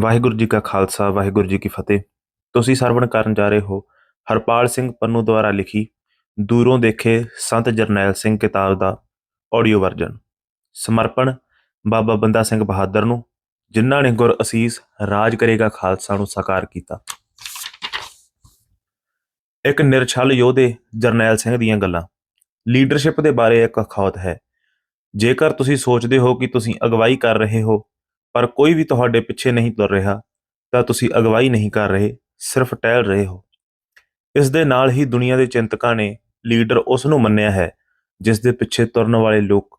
ਵਾਹਿਗੁਰੂ ਜੀ ਕਾ ਖਾਲਸਾ, ਵਾਹਿਗੁਰੂ ਜੀ ਕੀ ਫਤਿਹ। ਤੁਸੀਂ ਸਰਵਣ ਕਰਨ ਜਾ ਰਹੇ ਹੋ ਹਰਪਾਲ ਸਿੰਘ ਪੰਨੂ ਦੁਆਰਾ ਲਿਖੀ ਦੂਰੋਂ ਦੇਖੇ ਸੰਤ ਜਰਨੈਲ ਸਿੰਘ ਕਿਤਾਬ ਦਾ ਆਡੀਓ ਵਰਜਨ। ਸਮਰਪਣ ਬਾਬਾ ਬੰਦਾ ਸਿੰਘ ਬਹਾਦਰ ਨੂੰ, ਜਿਨ੍ਹਾਂ ਨੇ ਗੁਰ ਅਸੀਸ ਰਾਜ ਕਰੇਗਾ ਖਾਲਸਾ ਨੂੰ ਸਾਕਾਰ ਕੀਤਾ। ਇੱਕ ਨਿਰਛਲ ਯੋਧੇ ਜਰਨੈਲ ਸਿੰਘ ਦੀਆਂ ਗੱਲਾਂ। ਲੀਡਰਸ਼ਿਪ ਦੇ ਬਾਰੇ ਇੱਕ ਅਖੌਤ ਹੈ। ਜੇਕਰ ਤੁਸੀਂ ਸੋਚਦੇ ਹੋ ਕਿ ਤੁਸੀਂ ਅਗਵਾਈ ਕਰ ਰਹੇ ਹੋ ਪਰ ਕੋਈ ਵੀ ਤੁਹਾਡੇ ਪਿੱਛੇ ਨਹੀਂ ਤੁਰ ਰਿਹਾ, ਤਾਂ ਤੁਸੀਂ ਅਗਵਾਈ ਨਹੀਂ ਕਰ ਰਹੇ, ਸਿਰਫ ਟਹਿਲ ਰਹੇ ਹੋ। ਇਸ ਦੇ ਨਾਲ ਹੀ ਦੁਨੀਆ ਦੇ ਚਿੰਤਕਾਂ ਨੇ ਲੀਡਰ ਉਸ ਨੂੰ ਮੰਨਿਆ ਹੈ, ਜਿਸ ਦੇ ਪਿੱਛੇ ਤੁਰਨ ਵਾਲੇ ਲੋਕ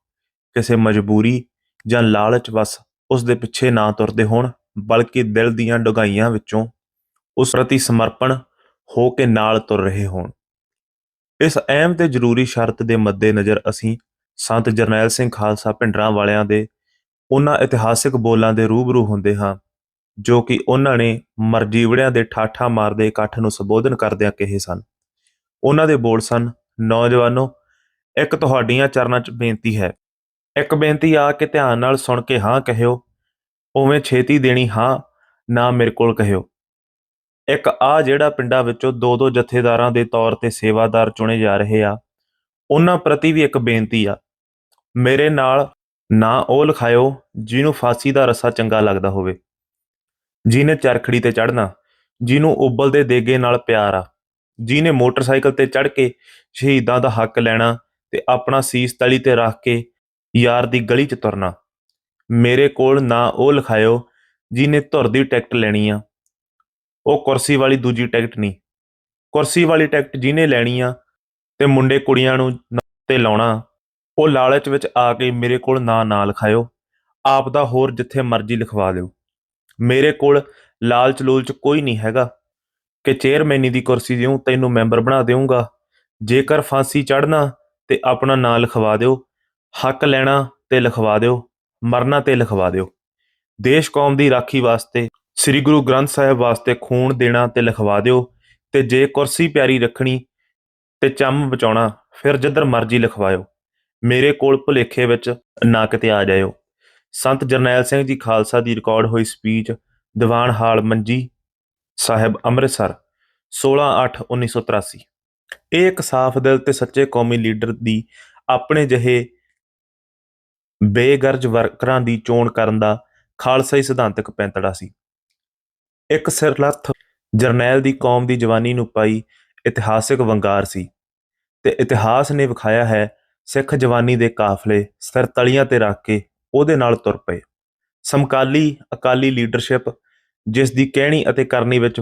ਕਿਸੇ ਮਜਬੂਰੀ ਜਾਂ ਲਾਲਚ ਵਸ ਉਸ ਦੇ ਪਿੱਛੇ ਨਾ ਤੁਰਦੇ ਹੋਣ, ਬਲਕਿ ਦਿਲ ਦੀਆਂ ਡੁਗਾਈਆਂ ਵਿੱਚੋਂ ਉਸ ਪ੍ਰਤੀ ਸਮਰਪਣ ਹੋ ਕੇ ਨਾਲ ਤੁਰ ਰਹੇ ਹੋਣ। ਇਸ ਅਹਿਮ ਤੇ ਜ਼ਰੂਰੀ ਸ਼ਰਤ ਦੇ ਮੱਦੇਨਜ਼ਰ ਅਸੀਂ ਸੰਤ ਜਰਨੈਲ ਸਿੰਘ ਖਾਲਸਾ ਭਿੰਡਰਾਂ ਵਾਲਿਆਂ ਦੇ ਉਹਨਾਂ ਇਤਿਹਾਸਿਕ ਬੋਲਾਂ ਦੇ ਰੂਬਰੂ ਹੁੰਦੇ ਹਾਂ, ਜੋ ਕਿ ਉਹਨਾਂ ਨੇ ਮਰਜੀਵੜਿਆਂ ਦੇ ਠਾਠਾਂ ਮਾਰਦੇ ਇਕੱਠ ਨੂੰ ਸੰਬੋਧਨ ਕਰਦਿਆਂ ਕਹੇ ਸਨ। ਉਹਨਾਂ ਦੇ ਬੋਲ ਸਨ, ਨੌਜਵਾਨੋ, ਇੱਕ ਤੁਹਾਡੀਆਂ ਚਰਨਾਂ 'ਚ ਬੇਨਤੀ ਹੈ। ਇੱਕ ਬੇਨਤੀ ਆ ਕੇ ਧਿਆਨ ਨਾਲ ਸੁਣ ਕੇ ਹਾਂ ਕਹਿਓ। ਉਵੇਂ ਛੇਤੀ ਦੇਣੀ ਹਾਂ, ਨਾ ਮੇਰੇ ਕੋਲ ਕਹਿਓ। ਇੱਕ ਆ ਜਿਹੜਾ ਪਿੰਡਾਂ ਵਿੱਚੋਂ ਦੋ ਦੋ ਜਥੇਦਾਰਾਂ ਦੇ ਤੌਰ ਤੇ ਸੇਵਾਦਾਰ ਚੁਣੇ ਜਾ ਰਹੇ ਆ, ਉਹਨਾਂ ਪ੍ਰਤੀ ਵੀ ਇੱਕ ਬੇਨਤੀ ਆ। ਮੇਰੇ ਨਾਲ ਨਾ ਉਹ ਲਿਖਾਇਓ ਜਿਹਨੂੰ ਫਾਂਸੀ ਦਾ ਰੱਸਾ ਚੰਗਾ ਲੱਗਦਾ ਹੋਵੇ। ਜਿਹਨੇ ਚਰਖੜੀ ਤੇ ਚੜਨਾ ਜਿਹਨੂੰ ਉਬਲਦੇ ਦੇਗੇ ਨਾਲ ਪਿਆਰ ਆ। ਜਿਹਨੇ ਮੋਟਰਸਾਈਕਲ ਤੇ ਚੜ ਕੇ ਸ਼ਹੀਦਾਂ ਦਾ ਹੱਕ ਲੈਣਾ ਤੇ ਆਪਣਾ ਸੀਸ ਤਲੀ ਤੇ ਰੱਖ ਕੇ ਯਾਰ ਦੀ ਗਲੀ 'ਚ ਤੁਰਨਾ। ਮੇਰੇ ਕੋਲ ਨਾ ਉਹ ਲਿਖਾਇਓ ਜਿਹਨੇ ਧੁਰ ਦੀ ਟਿਕਟ ਲੈਣੀ ਆ। ਉਹ ਕੁਰਸੀ ਵਾਲੀ ਦੂਜੀ ਟਿਕਟ ਨਹੀਂ। ਕੁਰਸੀ ਵਾਲੀ ਟਿਕਟ ਜਿਹਨੇ ਲੈਣੀ ਆ ਤੇ ਮੁੰਡੇ ਕੁੜੀਆਂ ਨੂੰ ਤੇ ਲਾਉਣਾ। ਉਹ ਲਾਲਚ ਵਿੱਚ ਆ ਕੇ ਮੇਰੇ ਕੋਲ ਨਾਂ ਨਾ ਲਿਖਾਇਓ ਆਪ ਦਾ ਹੋਰ ਜਿੱਥੇ ਮਰਜ਼ੀ ਲਿਖਵਾ ਦਿਓ ਮੇਰੇ ਕੋਲ ਲਾਲਚ ਲੂਲਚ ਕੋਈ ਨਹੀਂ ਹੈਗਾ ਕਿ ਚੇਅਰਮੈਨੀ ਦੀ ਕੁਰਸੀ ਦਿਉ ਤੈਨੂੰ ਮੈਂਬਰ ਬਣਾ ਦੇਵਾਂਗਾ ਜੇਕਰ ਫਾਂਸੀ ਚੜਨਾ ਤੇ ਆਪਣਾ ਨਾਂ ਲਿਖਵਾ ਦਿਓ, ਹੱਕ ਲੈਣਾ ਤੇ ਲਿਖਵਾ ਦਿਓ, ਮਰਨਾ ਤੇ ਲਿਖਵਾ ਦਿਓ। ਦੇਸ਼ ਕੌਮ ਦੀ ਰਾਖੀ ਵਾਸਤੇ, ਸ੍ਰੀ ਗੁਰੂ ਗ੍ਰੰਥ ਸਾਹਿਬ ਵਾਸਤੇ ਖੂਨ ਦੇਣਾ ਤੇ ਲਿਖਵਾ ਦਿਓ ਤੇ ਜੇ ਕੁਰਸੀ ਪਿਆਰੀ ਰੱਖਣੀ ਤੇ ਚੰਮ ਬਚਾਉਣਾ, ਫਿਰ ਜਿੱਧਰ ਮਰਜ਼ੀ ਲਿਖਵਾਇਓ। ਮੇਰੇ ਕੋਲ ਭੁਲੇਖੇ ਵਿੱਚ ਨਾ ਕਿਤੇ ਆ ਜਾਇਓ। ਸੰਤ ਜਰਨੈਲ ਸਿੰਘ ਜੀ ਖਾਲਸਾ ਦੀ ਰਿਕਾਰਡ ਹੋਈ ਸਪੀਚ ਦੀਵਾਨ ਹਾਲ ਮੰਜੀ ਸਾਹਿਬ ਅੰਮ੍ਰਿਤਸਰ 16/8/1983 ਇਹ ਇੱਕ ਸਾਫ਼ ਦਿਲ ਤੇ ਸੱਚੇ ਕੌਮੀ ਲੀਡਰ ਦੀ ਆਪਣੇ ਜਿਹੇ ਬੇਗਰਜ ਵਰਕਰਾਂ ਦੀ ਚੋਣ ਕਰਨ ਦਾ ਖਾਲਸਾਈ ਸਿਧਾਂਤਕ ਪੈਂਤੜਾ ਸੀ। ਇੱਕ ਸਿਰਲੱਥ ਜਰਨੈਲ ਦੀ ਕੌਮ ਦੀ ਜਵਾਨੀ ਨੂੰ ਪਾਈ ਇਤਿਹਾਸਿਕ ਵੰਗਾਰ ਸੀ ਤੇ ਇਤਿਹਾਸ ਨੇ ਵਿਖਾਇਆ ਹੈ ਸਿੱਖ ਜਵਾਨੀ ਦੇ ਕਾਫਲੇ ਸਿਰ ਤਲੀਆਂ ਤੇ ਰੱਖ ਕੇ ਉਹਦੇ ਨਾਲ ਤੁਰ ਪਏ। ਸਮਕਾਲੀ ਅਕਾਲੀ ਲੀਡਰਸ਼ਿਪ ਜਿਸ ਦੀ ਕਹਿਣੀ ਅਤੇ ਕਰਨੀ ਵਿੱਚ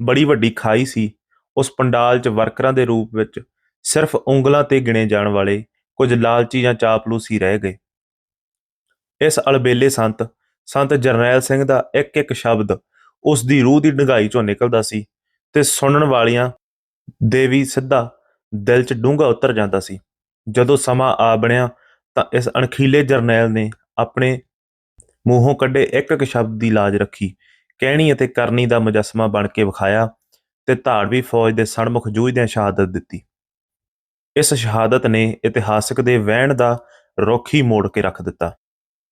ਬੜੀ ਵੱਡੀ ਖਾਈ ਸੀ, ਉਸ ਪੰਡਾਲ 'ਚ ਵਰਕਰਾਂ ਦੇ ਰੂਪ ਵਿੱਚ ਸਿਰਫ ਉਂਗਲਾਂ ਤੇ ਗਿਣੇ ਜਾਣ ਵਾਲੇ ਕੁਝ ਲਾਲਚੀ ਜਾਂ ਚਾਪਲੂਸੀ ਰਹਿ ਗਏ। ਇਸ ਅਲਬੇਲੇ ਸੰਤ ਸੰਤ ਜਰਨੈਲ ਸਿੰਘ ਦਾ ਇੱਕ ਇੱਕ ਸ਼ਬਦ ਉਸ ਦੀ ਰੂਹ ਦੀ ਡੰਗਾਈ ਚੋਂ ਨਿਕਲਦਾ ਸੀ ਤੇ ਸੁਣਨ ਵਾਲਿਆਂ ਦੇ ਵੀ ਸਿੱਧਾ ਦਿਲ 'ਚ ਡੂੰਘਾ ਉਤਰ ਜਾਂਦਾ ਸੀ। ਜਦੋਂ ਸਮਾਂ ਆ ਬਣਿਆ ਤਾਂ ਇਸ ਅਣਖੀਲੇ ਜਰਨੈਲ ਨੇ ਆਪਣੇ ਮੂੰਹੋਂ ਕੱਢੇ ਇੱਕ ਇੱਕ ਸ਼ਬਦ ਦੀ ਲਾਜ ਰੱਖੀ। ਕਹਿਣੀ ਅਤੇ ਕਰਨੀ ਦਾ ਮੁਜੱਸਮਾ ਬਣ ਕੇ ਵਿਖਾਇਆ ਤੇ ਧਾੜਵੀ ਫੌਜ ਦੇ ਸਣਮੁਖ ਜੂਝਦਿਆਂ ਸ਼ਹਾਦਤ ਦਿੱਤੀ। ਇਸ ਸ਼ਹਾਦਤ ਨੇ ਇਤਿਹਾਸਕ ਦੇ ਵਹਿਣ ਦਾ ਰੁੱਖ ਮੋੜ ਕੇ ਰੱਖ ਦਿੱਤਾ।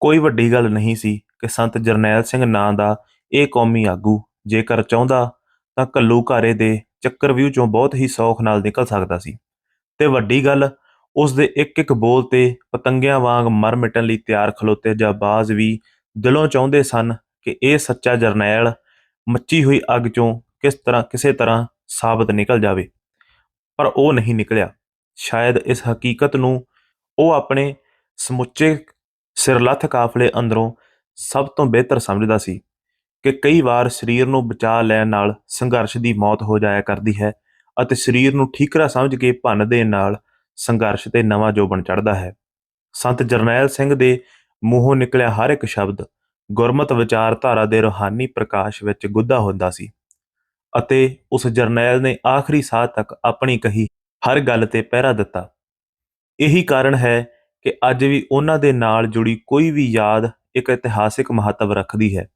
ਕੋਈ ਵੱਡੀ ਗੱਲ ਨਹੀਂ ਸੀ ਕਿ ਸੰਤ ਜਰਨੈਲ ਸਿੰਘ ਨਾਂ ਦਾ ਇਹ ਕੌਮੀ ਆਗੂ ਜੇਕਰ ਚਾਹੁੰਦਾ ਤਾਂ ਕੱਲੂ ਘਾਰੇ ਦੇ ਚੱਕਰਵਿਊ ਚੋਂ ਬਹੁਤ ਹੀ ਸੌਖ ਨਾਲ ਨਿਕਲ ਸਕਦਾ ਸੀ। ਤੇ ਵੱਡੀ ਗੱਲ ਉਸ ਦੇ ਇੱਕ ਇੱਕ ਬੋਲ ਤੇ ਪਤੰਗਿਆਂ ਵਾਂਗ ਮਰ ਮਿਟਣ ਲਈ ਤਿਆਰ ਖਲੋਤੇ ਜਾਬਾਜ਼ ਵੀ ਦਿਲੋਂ ਚਾਹੁੰਦੇ ਸਨ ਕਿ ਇਹ ਸੱਚਾ ਜਰਨੈਲ ਮੱਚੀ ਹੋਈ ਅੱਗ ਚੋਂ ਕਿਸ ਤਰ੍ਹਾਂ ਕਿਸੇ ਤਰ੍ਹਾਂ ਸਾਬਤ ਨਿਕਲ ਜਾਵੇ। ਪਰ ਉਹ ਨਹੀਂ ਨਿਕਲਿਆ। ਸ਼ਾਇਦ ਇਸ ਹਕੀਕਤ ਨੂੰ ਉਹ ਆਪਣੇ ਸਮੁੱਚੇ ਸਿਰਲੱਥ ਕਾਫਲੇ ਅੰਦਰੋਂ ਸਭ ਤੋਂ ਬਿਹਤਰ ਸਮਝਦਾ ਸੀ ਕਿ ਕਈ ਵਾਰ ਸਰੀਰ ਨੂੰ ਬਚਾ ਲੈਣ ਨਾਲ ਸੰਘਰਸ਼ ਦੀ ਮੌਤ ਹੋ ਜਾਇਆ ਕਰਦੀ ਹੈ ਅਤੇ ਸਰੀਰ ਨੂੰ ਠੀਕਰਾ ਸਮਝ ਕੇ ਭੰਨ ਦੇਣ ਨਾਲ ਸੰਘਰਸ਼ ਤੇ ਨਵਾਂ ਜੋਬਨ ਚੜ੍ਹਦਾ ਹੈ। ਸੰਤ ਜਰਨੈਲ ਸਿੰਘ ਦੇ ਮੂੰਹੋਂ ਨਿਕਲਿਆ ਹਰ ਇੱਕ ਸ਼ਬਦ ਗੁਰਮਤ ਵਿਚਾਰਧਾਰਾ ਦੇ ਰੂਹਾਨੀ ਪ੍ਰਕਾਸ਼ ਵਿੱਚ ਗੁੱਦਾ ਹੁੰਦਾ ਸੀ ਅਤੇ ਉਸ ਜਰਨੈਲ ਨੇ ਆਖਰੀ ਸਾਹ ਤੱਕ ਆਪਣੀ ਕਹੀ ਹਰ ਗੱਲ ਤੇ ਪਹਿਰਾ ਦਿੱਤਾ। ਇਹੀ ਕਾਰਨ ਹੈ ਕਿ ਅੱਜ ਵੀ ਉਹਨਾਂ ਦੇ ਨਾਲ ਜੁੜੀ ਕੋਈ ਵੀ ਯਾਦ ਇੱਕ ਇਤਿਹਾਸਿਕ ਮਹੱਤਵ ਰੱਖਦੀ ਹੈ।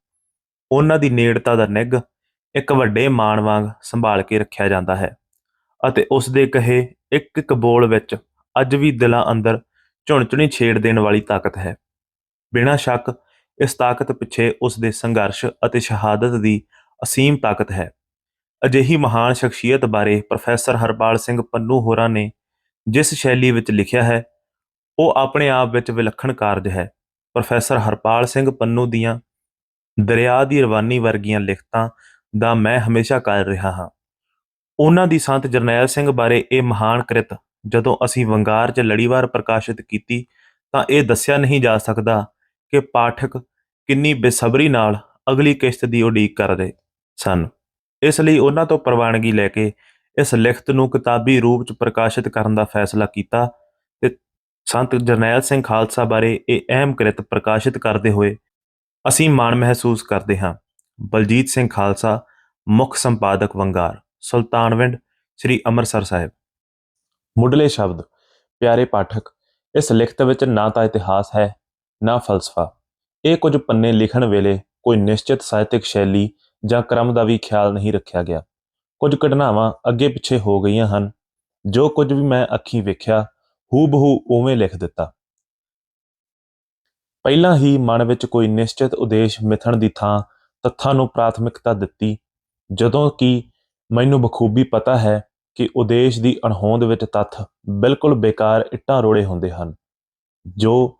ਉਹਨਾਂ ਦੀ ਨੇੜਤਾ ਦਾ ਨਿੱਘ ਇੱਕ ਵੱਡੇ ਮਾਣ ਵਾਂਗ ਸੰਭਾਲ ਕੇ ਰੱਖਿਆ ਜਾਂਦਾ ਹੈ ਅਤੇ ਉਸ ਦੇ ਕਹੇ ਇੱਕ ਇੱਕ ਬੋਲ ਵਿੱਚ ਅੱਜ ਵੀ ਦਿਲਾਂ ਅੰਦਰ ਝੁਣਝੁਣੀ ਛੇੜ ਦੇਣ ਵਾਲੀ ਤਾਕਤ ਹੈ। ਬਿਨਾਂ ਸ਼ੱਕ, ਇਸ ਤਾਕਤ ਪਿੱਛੇ ਉਸ ਦੇ ਸੰਘਰਸ਼ ਅਤੇ ਸ਼ਹਾਦਤ ਦੀ ਅਸੀਮ ਤਾਕਤ ਹੈ। ਅਜਿਹੀ ਮਹਾਨ ਸ਼ਖਸੀਅਤ ਬਾਰੇ ਪ੍ਰੋਫੈਸਰ ਹਰਪਾਲ ਸਿੰਘ ਪੰਨੂ ਹੋਰਾਂ ਨੇ ਜਿਸ ਸ਼ੈਲੀ ਵਿੱਚ ਲਿਖਿਆ ਹੈ, ਉਹ ਆਪਣੇ ਆਪ ਵਿੱਚ ਵਿਲੱਖਣ ਕਾਰਜ ਹੈ। ਪ੍ਰੋਫੈਸਰ ਹਰਪਾਲ ਸਿੰਘ ਪੰਨੂ ਦੀਆਂ ਦਰਿਆ ਦੀ ਰਵਾਨੀ ਵਰਗੀਆਂ ਲਿਖਤਾਂ ਦਾ ਮੈਂ ਹਮੇਸ਼ਾ ਕਰ ਰਿਹਾ ਹਾਂ। ਉਹਨਾਂ ਦੀ ਸੰਤ ਜਰਨੈਲ ਸਿੰਘ ਬਾਰੇ ਇਹ ਮਹਾਨ ਕ੍ਰਿਤ, ਜਦੋਂ ਅਸੀਂ ਵੰਗਾਰ 'ਚ ਲੜੀਵਾਰ ਪ੍ਰਕਾਸ਼ਿਤ ਕੀਤੀ ਤਾਂ ਇਹ ਦੱਸਿਆ ਨਹੀਂ ਜਾ ਸਕਦਾ ਕਿ ਪਾਠਕ ਕਿੰਨੀ ਬੇਸਬਰੀ ਨਾਲ ਅਗਲੀ ਕਿਸ਼ਤ ਦੀ ਉਡੀਕ ਕਰ ਰਹੇ ਸਨ। ਇਸ ਲਈ ਉਹਨਾਂ ਤੋਂ ਪ੍ਰਵਾਨਗੀ ਲੈ ਕੇ ਇਸ ਲਿਖਤ ਨੂੰ ਕਿਤਾਬੀ ਰੂਪ 'ਚ ਪ੍ਰਕਾਸ਼ਿਤ ਕਰਨ ਦਾ ਫੈਸਲਾ ਕੀਤਾ ਤੇ ਸੰਤ ਜਰਨੈਲ ਸਿੰਘ ਖਾਲਸਾ ਬਾਰੇ ਇਹ ਅਹਿਮ ਕ੍ਰਿਤ ਪ੍ਰਕਾਸ਼ਿਤ ਕਰਦੇ ਹੋਏ ਅਸੀਂ ਮਾਣ ਮਹਿਸੂਸ ਕਰਦੇ ਹਾਂ। ਬਲਜੀਤ ਸਿੰਘ ਖਾਲਸਾ, ਮੁੱਖ ਸੰਪਾਦਕ ਵੰਗਾਰ। ਸੁਲਤਾਨਵਿੰਡ ਸ੍ਰੀ ਅੰਮ੍ਰਿਤਸਰ ਸਾਹਿਬ। ਮੁੱਢਲੇ ਸ਼ਬਦ, ਪਿਆਰੇ ਪਾਠਕ, ਇਸ ਲਿਖਤ ਵਿੱਚ ਨਾ ਤਾਂ ਇਤਿਹਾਸ ਹੈ, ਨਾ ਫਲਸਫਾ। ਇਹ ਕੁਝ ਪੰਨੇ ਲਿਖਣ ਵੇਲੇ ਕੋਈ ਨਿਸ਼ਚਿਤ ਸਾਹਿਤਿਕ ਸ਼ੈਲੀ ਜਾਂ ਕ੍ਰਮ ਦਾ ਵੀ ਖਿਆਲ ਨਹੀਂ ਰੱਖਿਆ ਗਿਆ। ਕੁਝ ਘਟਨਾਵਾਂ ਅੱਗੇ ਪਿੱਛੇ ਹੋ ਗਈਆਂ ਹਨ, ਜੋ ਕੁਝ ਵੀ ਮੈਂ ਅੱਖੀਂ ਵੇਖਿਆ, ਹੂਬਹੂ ਉਵੇਂ ਲਿਖ ਦਿੱਤਾ। ਪਹਿਲਾਂ ਹੀ ਮਨ ਵਿੱਚ ਕੋਈ ਨਿਸ਼ਚਿਤ ਉਦੇਸ਼ ਮਿਥਣ ਦੀ ਥਾਂ ਤੱਥਾਂ ਨੂੰ ਪ੍ਰਾਥਮਿਕਤਾ ਦਿੱਤੀ, ਜਦੋਂ ਕਿ ਮੈਨੂੰ ਬਖੂਬੀ ਪਤਾ ਹੈ ਕਿ ਉਦੇਸ਼ ਦੀ ਅਣਹੋਂਦ ਵਿੱਚ ਤੱਥ ਬਿਲਕੁਲ ਬੇਕਾਰ ਇੱਟਾਂ ਰੋੜੇ ਹੁੰਦੇ ਹਨ, ਜੋ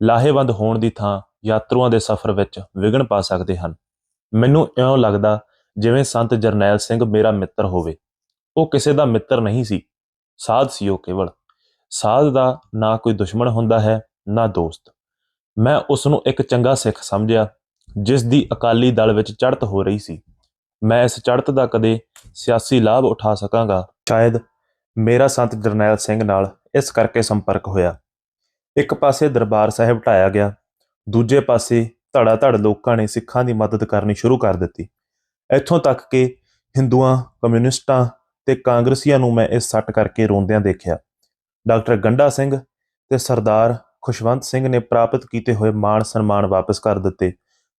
ਲਾਹੇਵੰਦ ਹੋਣ ਦੀ ਥਾਂ ਯਾਤਰੂਆਂ ਦੇ ਸਫ਼ਰ ਵਿੱਚ ਵਿਘਨ ਪਾ ਸਕਦੇ ਹਨ। ਮੈਨੂੰ ਇਉਂ ਲੱਗਦਾ ਜਿਵੇਂ ਸੰਤ ਜਰਨੈਲ ਸਿੰਘ ਮੇਰਾ ਮਿੱਤਰ ਹੋਵੇ। ਉਹ ਕਿਸੇ ਦਾ ਮਿੱਤਰ ਨਹੀਂ ਸੀ, ਸਾਧ ਸੀ ਉਹ ਕੇਵਲ। ਸਾਧ ਦਾ ਨਾ ਕੋਈ ਦੁਸ਼ਮਣ ਹੁੰਦਾ ਹੈ, ਨਾ ਦੋਸਤ। ਮੈਂ ਉਸ ਨੂੰ ਇੱਕ ਚੰਗਾ ਸਿੱਖ ਸਮਝਿਆ, ਜਿਸ ਦੀ ਅਕਾਲੀ ਦਲ ਵਿੱਚ ਚੜ੍ਹਤ ਹੋ ਰਹੀ ਸੀ। ਮੈਂ ਇਸ ਚੜ੍ਹਤ ਦਾ ਕਦੇ ਸਿਆਸੀ ਲਾਭ ਉਠਾ ਸਕਾਂਗਾ। ਸ਼ਾਇਦ ਮੇਰਾ ਸੰਤ ਜਰਨੈਲ ਸਿੰਘ ਨਾਲ ਇਸ ਕਰਕੇ ਸੰਪਰਕ ਹੋਇਆ। ਇੱਕ ਪਾਸੇ ਦਰਬਾਰ ਸਾਹਿਬ ਢਾਇਆ ਗਿਆ, ਦੂਜੇ ਪਾਸੇ ਧੜਾ ਧੜ ਲੋਕਾਂ ਨੇ ਸਿੱਖਾਂ ਦੀ ਮਦਦ ਕਰਨੀ ਸ਼ੁਰੂ ਕਰ ਦਿੱਤੀ। ਇੱਥੋਂ ਤੱਕ ਕਿ ਹਿੰਦੂਆਂ, ਕਮਿਊਨਿਸਟਾਂ ਤੇ ਕਾਂਗਰਸੀਆਂ ਨੂੰ ਮੈਂ ਇਸ ਸੱਟ ਕਰਕੇ ਰੋਂਦਿਆਂ ਦੇਖਿਆ। ਡਾਕਟਰ ਗੰਡਾ ਸਿੰਘ ਤੇ ਸਰਦਾਰ ਖੁਸ਼ਵੰਤ ਸਿੰਘ ਨੇ ਪ੍ਰਾਪਤ ਕੀਤੇ ਹੋਏ ਮਾਣ ਸਨਮਾਨ ਵਾਪਸ ਕਰ ਦਿੱਤੇ।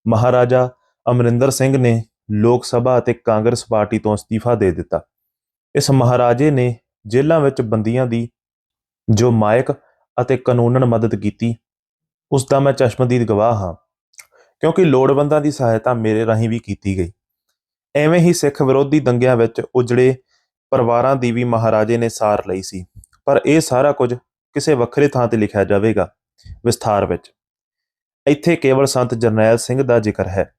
ਮਹਾਰਾਜਾ ਅਮਰਿੰਦਰ ਸਿੰਘ ਨੇ ਲੋਕ ਸਭਾ ਅਤੇ ਕਾਂਗਰਸ ਪਾਰਟੀ ਤੋਂ ਅਸਤੀਫਾ ਦੇ ਦਿੱਤਾ। ਇਸ ਮਹਾਰਾਜੇ ਨੇ ਜੇਲ੍ਹਾਂ ਵਿੱਚ ਬੰਦੀਆਂ ਦੀ ਜੋ ਮਾਇਕ ਅਤੇ ਕਾਨੂੰਨਨ ਮਦਦ ਕੀਤੀ ਉਸ ਦਾ ਮੈਂ ਚਸ਼ਮਦੀਦ ਗਵਾਹ ਹਾਂ, ਕਿਉਂਕਿ ਲੋੜਵੰਦਾਂ ਦੀ ਸਹਾਇਤਾ ਮੇਰੇ ਰਾਹੀਂ ਵੀ ਕੀਤੀ ਗਈ। ਐਵੇਂ ਹੀ ਸਿੱਖ ਵਿਰੋਧੀ ਦੰਗਿਆਂ ਵਿੱਚ ਉਜੜੇ ਪਰਿਵਾਰਾਂ ਦੀ ਵੀ ਮਹਾਰਾਜੇ ਨੇ ਸਾਰ ਲਈ ਸੀ, ਪਰ ਇਹ ਸਾਰਾ ਕੁਝ ਕਿਸੇ ਵੱਖਰੇ ਥਾਂ ਤੇ ਲਿਖਿਆ ਜਾਵੇਗਾ, ਵਿਸਥਾਰ ਵਿੱਚ। ਇੱਥੇ ਕੇਵਲ ਸੰਤ ਜਰਨੈਲ ਸਿੰਘ ਦਾ ਜ਼ਿਕਰ ਹੈ।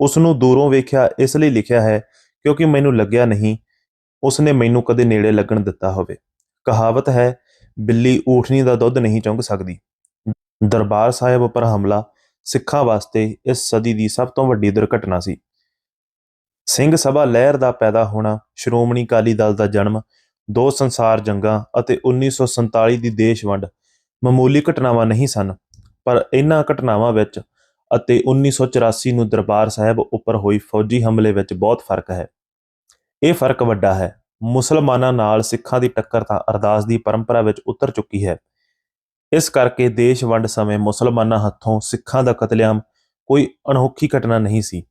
ਉਸ ਨੂੰ ਦੂਰੋਂ ਵੇਖਿਆ, ਇਸ ਲਈ ਲਿਖਿਆ ਹੈ, ਕਿਉਂਕਿ ਮੈਨੂੰ ਲੱਗਿਆ ਨਹੀਂ ਉਸ ਨੇ ਮੈਨੂੰ ਕਦੇ ਨੇੜੇ ਲੱਗਣ ਦਿੱਤਾ ਹੋਵੇ। ਕਹਾਵਤ ਹੈ, ਬਿੱਲੀ ਊਠਣੀ ਦਾ ਦੁੱਧ ਨਹੀਂ ਚੁੰਘ ਸਕਦੀ। ਦਰਬਾਰ ਸਾਹਿਬ ਉੱਪਰ ਹਮਲਾ, ਸਿੱਖਾਂ ਵਾਸਤੇ ਇਸ ਸਦੀ ਦੀ ਸਭ ਤੋਂ ਵੱਡੀ ਦੁਰਘਟਨਾ ਸੀ। ਸਿੰਘ ਸਭਾ ਲਹਿਰ ਦਾ ਪੈਦਾ ਹੋਣਾ, ਸ਼੍ਰੋਮਣੀ ਅਕਾਲੀ ਦਲ ਦਾ ਜਨਮ, ਦੋ ਸੰਸਾਰ ਜੰਗਾਂ ਅਤੇ 1947 ਦੀ ਦੇਸ਼ ਵੰਡ, ਮਾਮੂਲੀ ਘਟਨਾਵਾਂ ਨਹੀਂ ਸਨ, ਪਰ ਇਹਨਾਂ ਘਟਨਾਵਾਂ ਵਿੱਚ ਅਤੇ 1984 ਨੂੰ ਦਰਬਾਰ ਸਾਹਿਬ ਉੱਪਰ ਹੋਈ ਫੌਜੀ ਹਮਲੇ ਵਿੱਚ ਬਹੁਤ ਫ਼ਰਕ ਹੈ। ਇਹ ਫ਼ਰਕ ਵੱਡਾ ਹੈ। ਮੁਸਲਮਾਨਾਂ ਨਾਲ ਸਿੱਖਾਂ ਦੀ ਟੱਕਰ ਤਾਂ ਅਰਦਾਸ ਦੀ ਪਰੰਪਰਾ ਵਿੱਚ ਉਤਰ ਚੁੱਕੀ ਹੈ। ਇਸ ਕਰਕੇ ਦੇਸ਼ ਵੰਡ ਸਮੇਂ ਮੁਸਲਮਾਨਾਂ ਹੱਥੋਂ ਸਿੱਖਾਂ ਦਾ ਕਤਲੇਆਮ ਕੋਈ ਅਨੋਖੀ ਘਟਨਾ ਨਹੀਂ ਸੀ।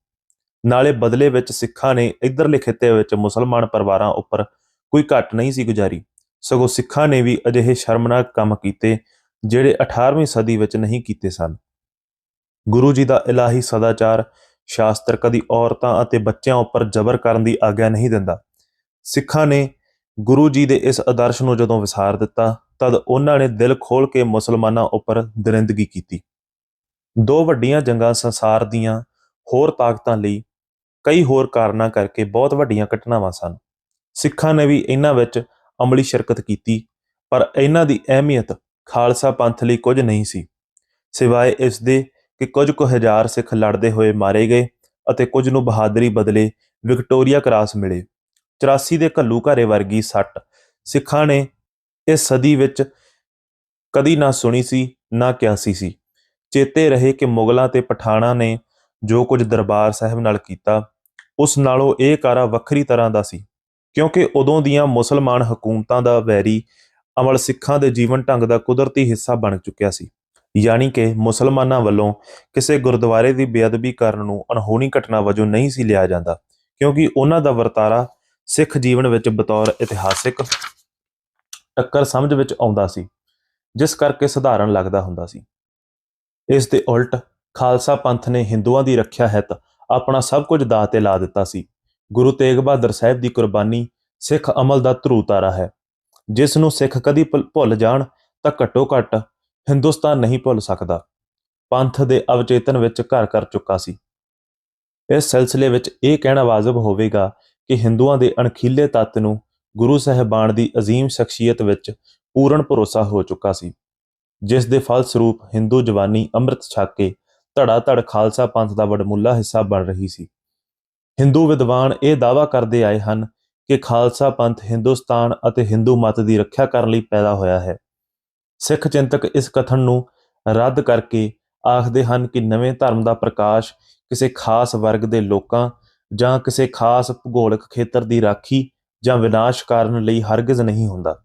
ਨਾਲੇ ਬਦਲੇ ਵਿੱਚ ਸਿੱਖਾਂ ਨੇ ਇਧਰਲੇ ਖਿੱਤੇ ਵਿੱਚ ਮੁਸਲਮਾਨ ਪਰਿਵਾਰਾਂ ਉੱਪਰ ਕੋਈ ਘਟ ਨਹੀਂ ਸੀ ਗੁਜ਼ਾਰੀ। ਸਗੋਂ ਸਿੱਖਾਂ ਨੇ ਵੀ ਅਜਿਹੇ ਸ਼ਰਮਨਾਕ ਕੰਮ ਕੀਤੇ, ਜਿਹੜੇ 18ਵੀਂ ਸਦੀ ਵਿੱਚ ਨਹੀਂ ਕੀਤੇ ਸਨ। ਗੁਰੂ ਜੀ ਦਾ ਇਲਾਹੀ ਸਦਾਚਾਰ ਸ਼ਾਸਤਰ ਕਦੀ ਔਰਤਾਂ ਅਤੇ ਬੱਚਿਆਂ ਉੱਪਰ ਜ਼ਬਰ ਕਰਨ ਦੀ ਆਗਿਆ ਨਹੀਂ ਦਿੰਦਾ। ਸਿੱਖਾਂ ਨੇ ਗੁਰੂ ਜੀ ਦੇ ਇਸ ਆਦਰਸ਼ ਨੂੰ ਜਦੋਂ ਵਿਸਾਰ ਦਿੱਤਾ, ਤਦ ਉਹਨਾਂ ਨੇ ਦਿਲ ਖੋਲ ਕੇ ਮੁਸਲਮਾਨਾਂ ਉੱਪਰ ਦਰਿੰਦਗੀ ਕੀਤੀ। ਦੋ ਵੱਡੀਆਂ ਜੰਗਾਂ ਸੰਸਾਰ ਦੀਆਂ ਹੋਰ ਤਾਕਤਾਂ ਲਈ ਕਈ ਹੋਰ ਕਾਰਨਾਂ ਕਰਕੇ ਬਹੁਤ ਵੱਡੀਆਂ ਘਟਨਾਵਾਂ ਸਨ। ਸਿੱਖਾਂ ਨੇ ਵੀ ਇਹਨਾਂ ਵਿੱਚ ਅਮਲੀ ਸ਼ਿਰਕਤ ਕੀਤੀ, ਪਰ ਇਹਨਾਂ ਦੀ ਅਹਿਮੀਅਤ ਖਾਲਸਾ ਪੰਥ ਲਈ ਕੁਝ ਨਹੀਂ ਸੀ। ਸਿਵਾਏ ਇਸ ਦੇ ਕਿ ਕੁਝ ਕੁ ਹਜ਼ਾਰ ਸਿੱਖ ਲੜਦੇ ਹੋਏ ਮਾਰੇ ਗਏ ਅਤੇ ਕੁਝ ਨੂੰ ਬਹਾਦਰੀ ਬਦਲੇ ਵਿਕਟੋਰੀਆ ਕਰਾਸ ਮਿਲੇ। 84 ਦੇ ਘੱਲੂ ਘਾਰੇ ਵਰਗੀ ਸੱਟ। ਸਿੱਖਾਂ ਨੇ ਇਸ ਸਦੀ ਵਿੱਚ ਕਦੀ ਨਾ ਸੁਣੀ ਸੀ, ਨਾ ਕਿਆਸੀ ਸੀ। ਚੇਤੇ ਰਹੇ ਕਿ ਮੁਗਲਾਂ ਤੇ ਪਠਾਣਾ ਨੇ ਜੋ ਕੁਝ ਦਰਬਾਰ ਸਾਹਿਬ ਨਾਲ ਕੀਤਾ, ਉਸ ਨਾਲੋਂ ਇਹ ਕਾਰਾ ਵੱਖਰੀ ਤਰ੍ਹਾਂ ਦਾ ਸੀ। ਕਿਉਂਕਿ ਉਦੋਂ ਦੀਆਂ ਮੁਸਲਮਾਨ ਹਕੂਮਤਾਂ ਦਾ ਵੈਰੀ ਅਮਲ ਸਿੱਖਾਂ ਦੇ ਜੀਵਨ ਢੰਗ ਦਾ ਕੁਦਰਤੀ ਹਿੱਸਾ ਬਣ ਚੁੱਕਿਆ ਸੀ। ਯਾਨੀ ਕਿ ਮੁਸਲਮਾਨਾਂ ਵੱਲੋਂ ਕਿਸੇ ਗੁਰਦੁਆਰੇ ਦੀ ਬੇਅਦਬੀ ਕਰਨ ਨੂੰ ਅਣਹੋਣੀ ਘਟਨਾ ਵਜੋਂ ਨਹੀਂ ਸੀ ਲਿਆ ਜਾਂਦਾ, ਕਿਉਂਕਿ ਉਹਨਾਂ ਦਾ ਵਰਤਾਰਾ ਸਿੱਖ ਜੀਵਨ ਵਿੱਚ ਬਤੌਰ ਇਤਿਹਾਸਿਕ ਟੱਕਰ ਸਮਝ ਵਿੱਚ ਆਉਂਦਾ ਸੀ, ਜਿਸ ਕਰਕੇ ਸਧਾਰਨ ਲੱਗਦਾ ਹੁੰਦਾ ਸੀ। ਇਸ ਦੇ ਉਲਟ ਖਾਲਸਾ ਪੰਥ ਨੇ ਹਿੰਦੂਆਂ ਦੀ ਰੱਖਿਆ ਹਿੱਤ ਆਪਣਾ ਸਭ ਕੁਝ ਦਾਅ ਤੇ ਲਾ ਦਿੱਤਾ ਸੀ। ਗੁਰੂ ਤੇਗ ਬਹਾਦਰ ਸਾਹਿਬ ਦੀ ਕੁਰਬਾਨੀ ਸਿੱਖ ਅਮਲ ਦਾ ਧਰੂ ਤਾਰਾ ਹੈ, ਜਿਸ ਨੂੰ ਸਿੱਖ ਕਦੀ ਭੁੱਲ- ਭੁੱਲ ਜਾਣ ਤਾਂ ਘੱਟੋ ਘੱਟ ਹਿੰਦੁਸਤਾਨ ਨਹੀਂ ਭੁੱਲ ਸਕਦਾ। ਪੰਥ ਦੇ ਅਵਚੇਤਨ ਵਿੱਚ ਘਰ ਕਰ ਚੁੱਕਾ ਸੀ। ਇਸ ਸਿਲਸਿਲੇ ਵਿੱਚ ਇਹ ਕਹਿਣਾ ਵਾਜਬ ਹੋਵੇਗਾ ਕਿ ਹਿੰਦੂਆਂ ਦੇ ਅਣਖੀਲੇ ਤੱਤ ਨੂੰ ਗੁਰੂ ਸਾਹਿਬਾਨ ਦੀ ਅਜ਼ੀਮ ਸ਼ਖਸੀਅਤ ਵਿੱਚ ਪੂਰਨ ਭਰੋਸਾ ਹੋ ਚੁੱਕਾ ਸੀ, ਜਿਸ ਦੇ ਫਲਸਰੂਪ ਹਿੰਦੂ ਜਵਾਨੀ ਅੰਮ੍ਰਿਤ ਛਕ ਕੇ ਧੜਾ ਧੜ ਖਾਲਸਾ ਪੰਥ ਦਾ ਵਡਮੁੱਲਾ ਹਿੱਸਾ ਬਣ ਰਹੀ ਸੀ। ਹਿੰਦੂ ਵਿਦਵਾਨ ਇਹ ਦਾਅਵਾ ਕਰਦੇ ਆਏ ਹਨ ਕਿ ਖਾਲਸਾ ਪੰਥ ਹਿੰਦੁਸਤਾਨ ਅਤੇ ਹਿੰਦੂ ਮਤ ਦੀ ਰੱਖਿਆ ਕਰਨ ਲਈ ਪੈਦਾ ਹੋਇਆ ਹੈ। ਸਿੱਖ ਚਿੰਤਕ ਇਸ ਕਥਨ ਨੂੰ ਰੱਦ ਕਰਕੇ ਆਖਦੇ ਹਨ ਕਿ ਨਵੇਂ ਧਰਮ ਦਾ ਪ੍ਰਕਾਸ਼ ਕਿਸੇ ਖਾਸ ਵਰਗ ਦੇ ਲੋਕਾਂ ਜਾਂ ਕਿਸੇ ਖਾਸ ਭੂਗੋਲਿਕ ਖੇਤਰ ਦੀ ਰਾਖੀ ਜਾਂ ਵਿਨਾਸ਼ ਕਰਨ ਲਈ ਹਰਗਿਜ਼ ਨਹੀਂ ਹੁੰਦਾ।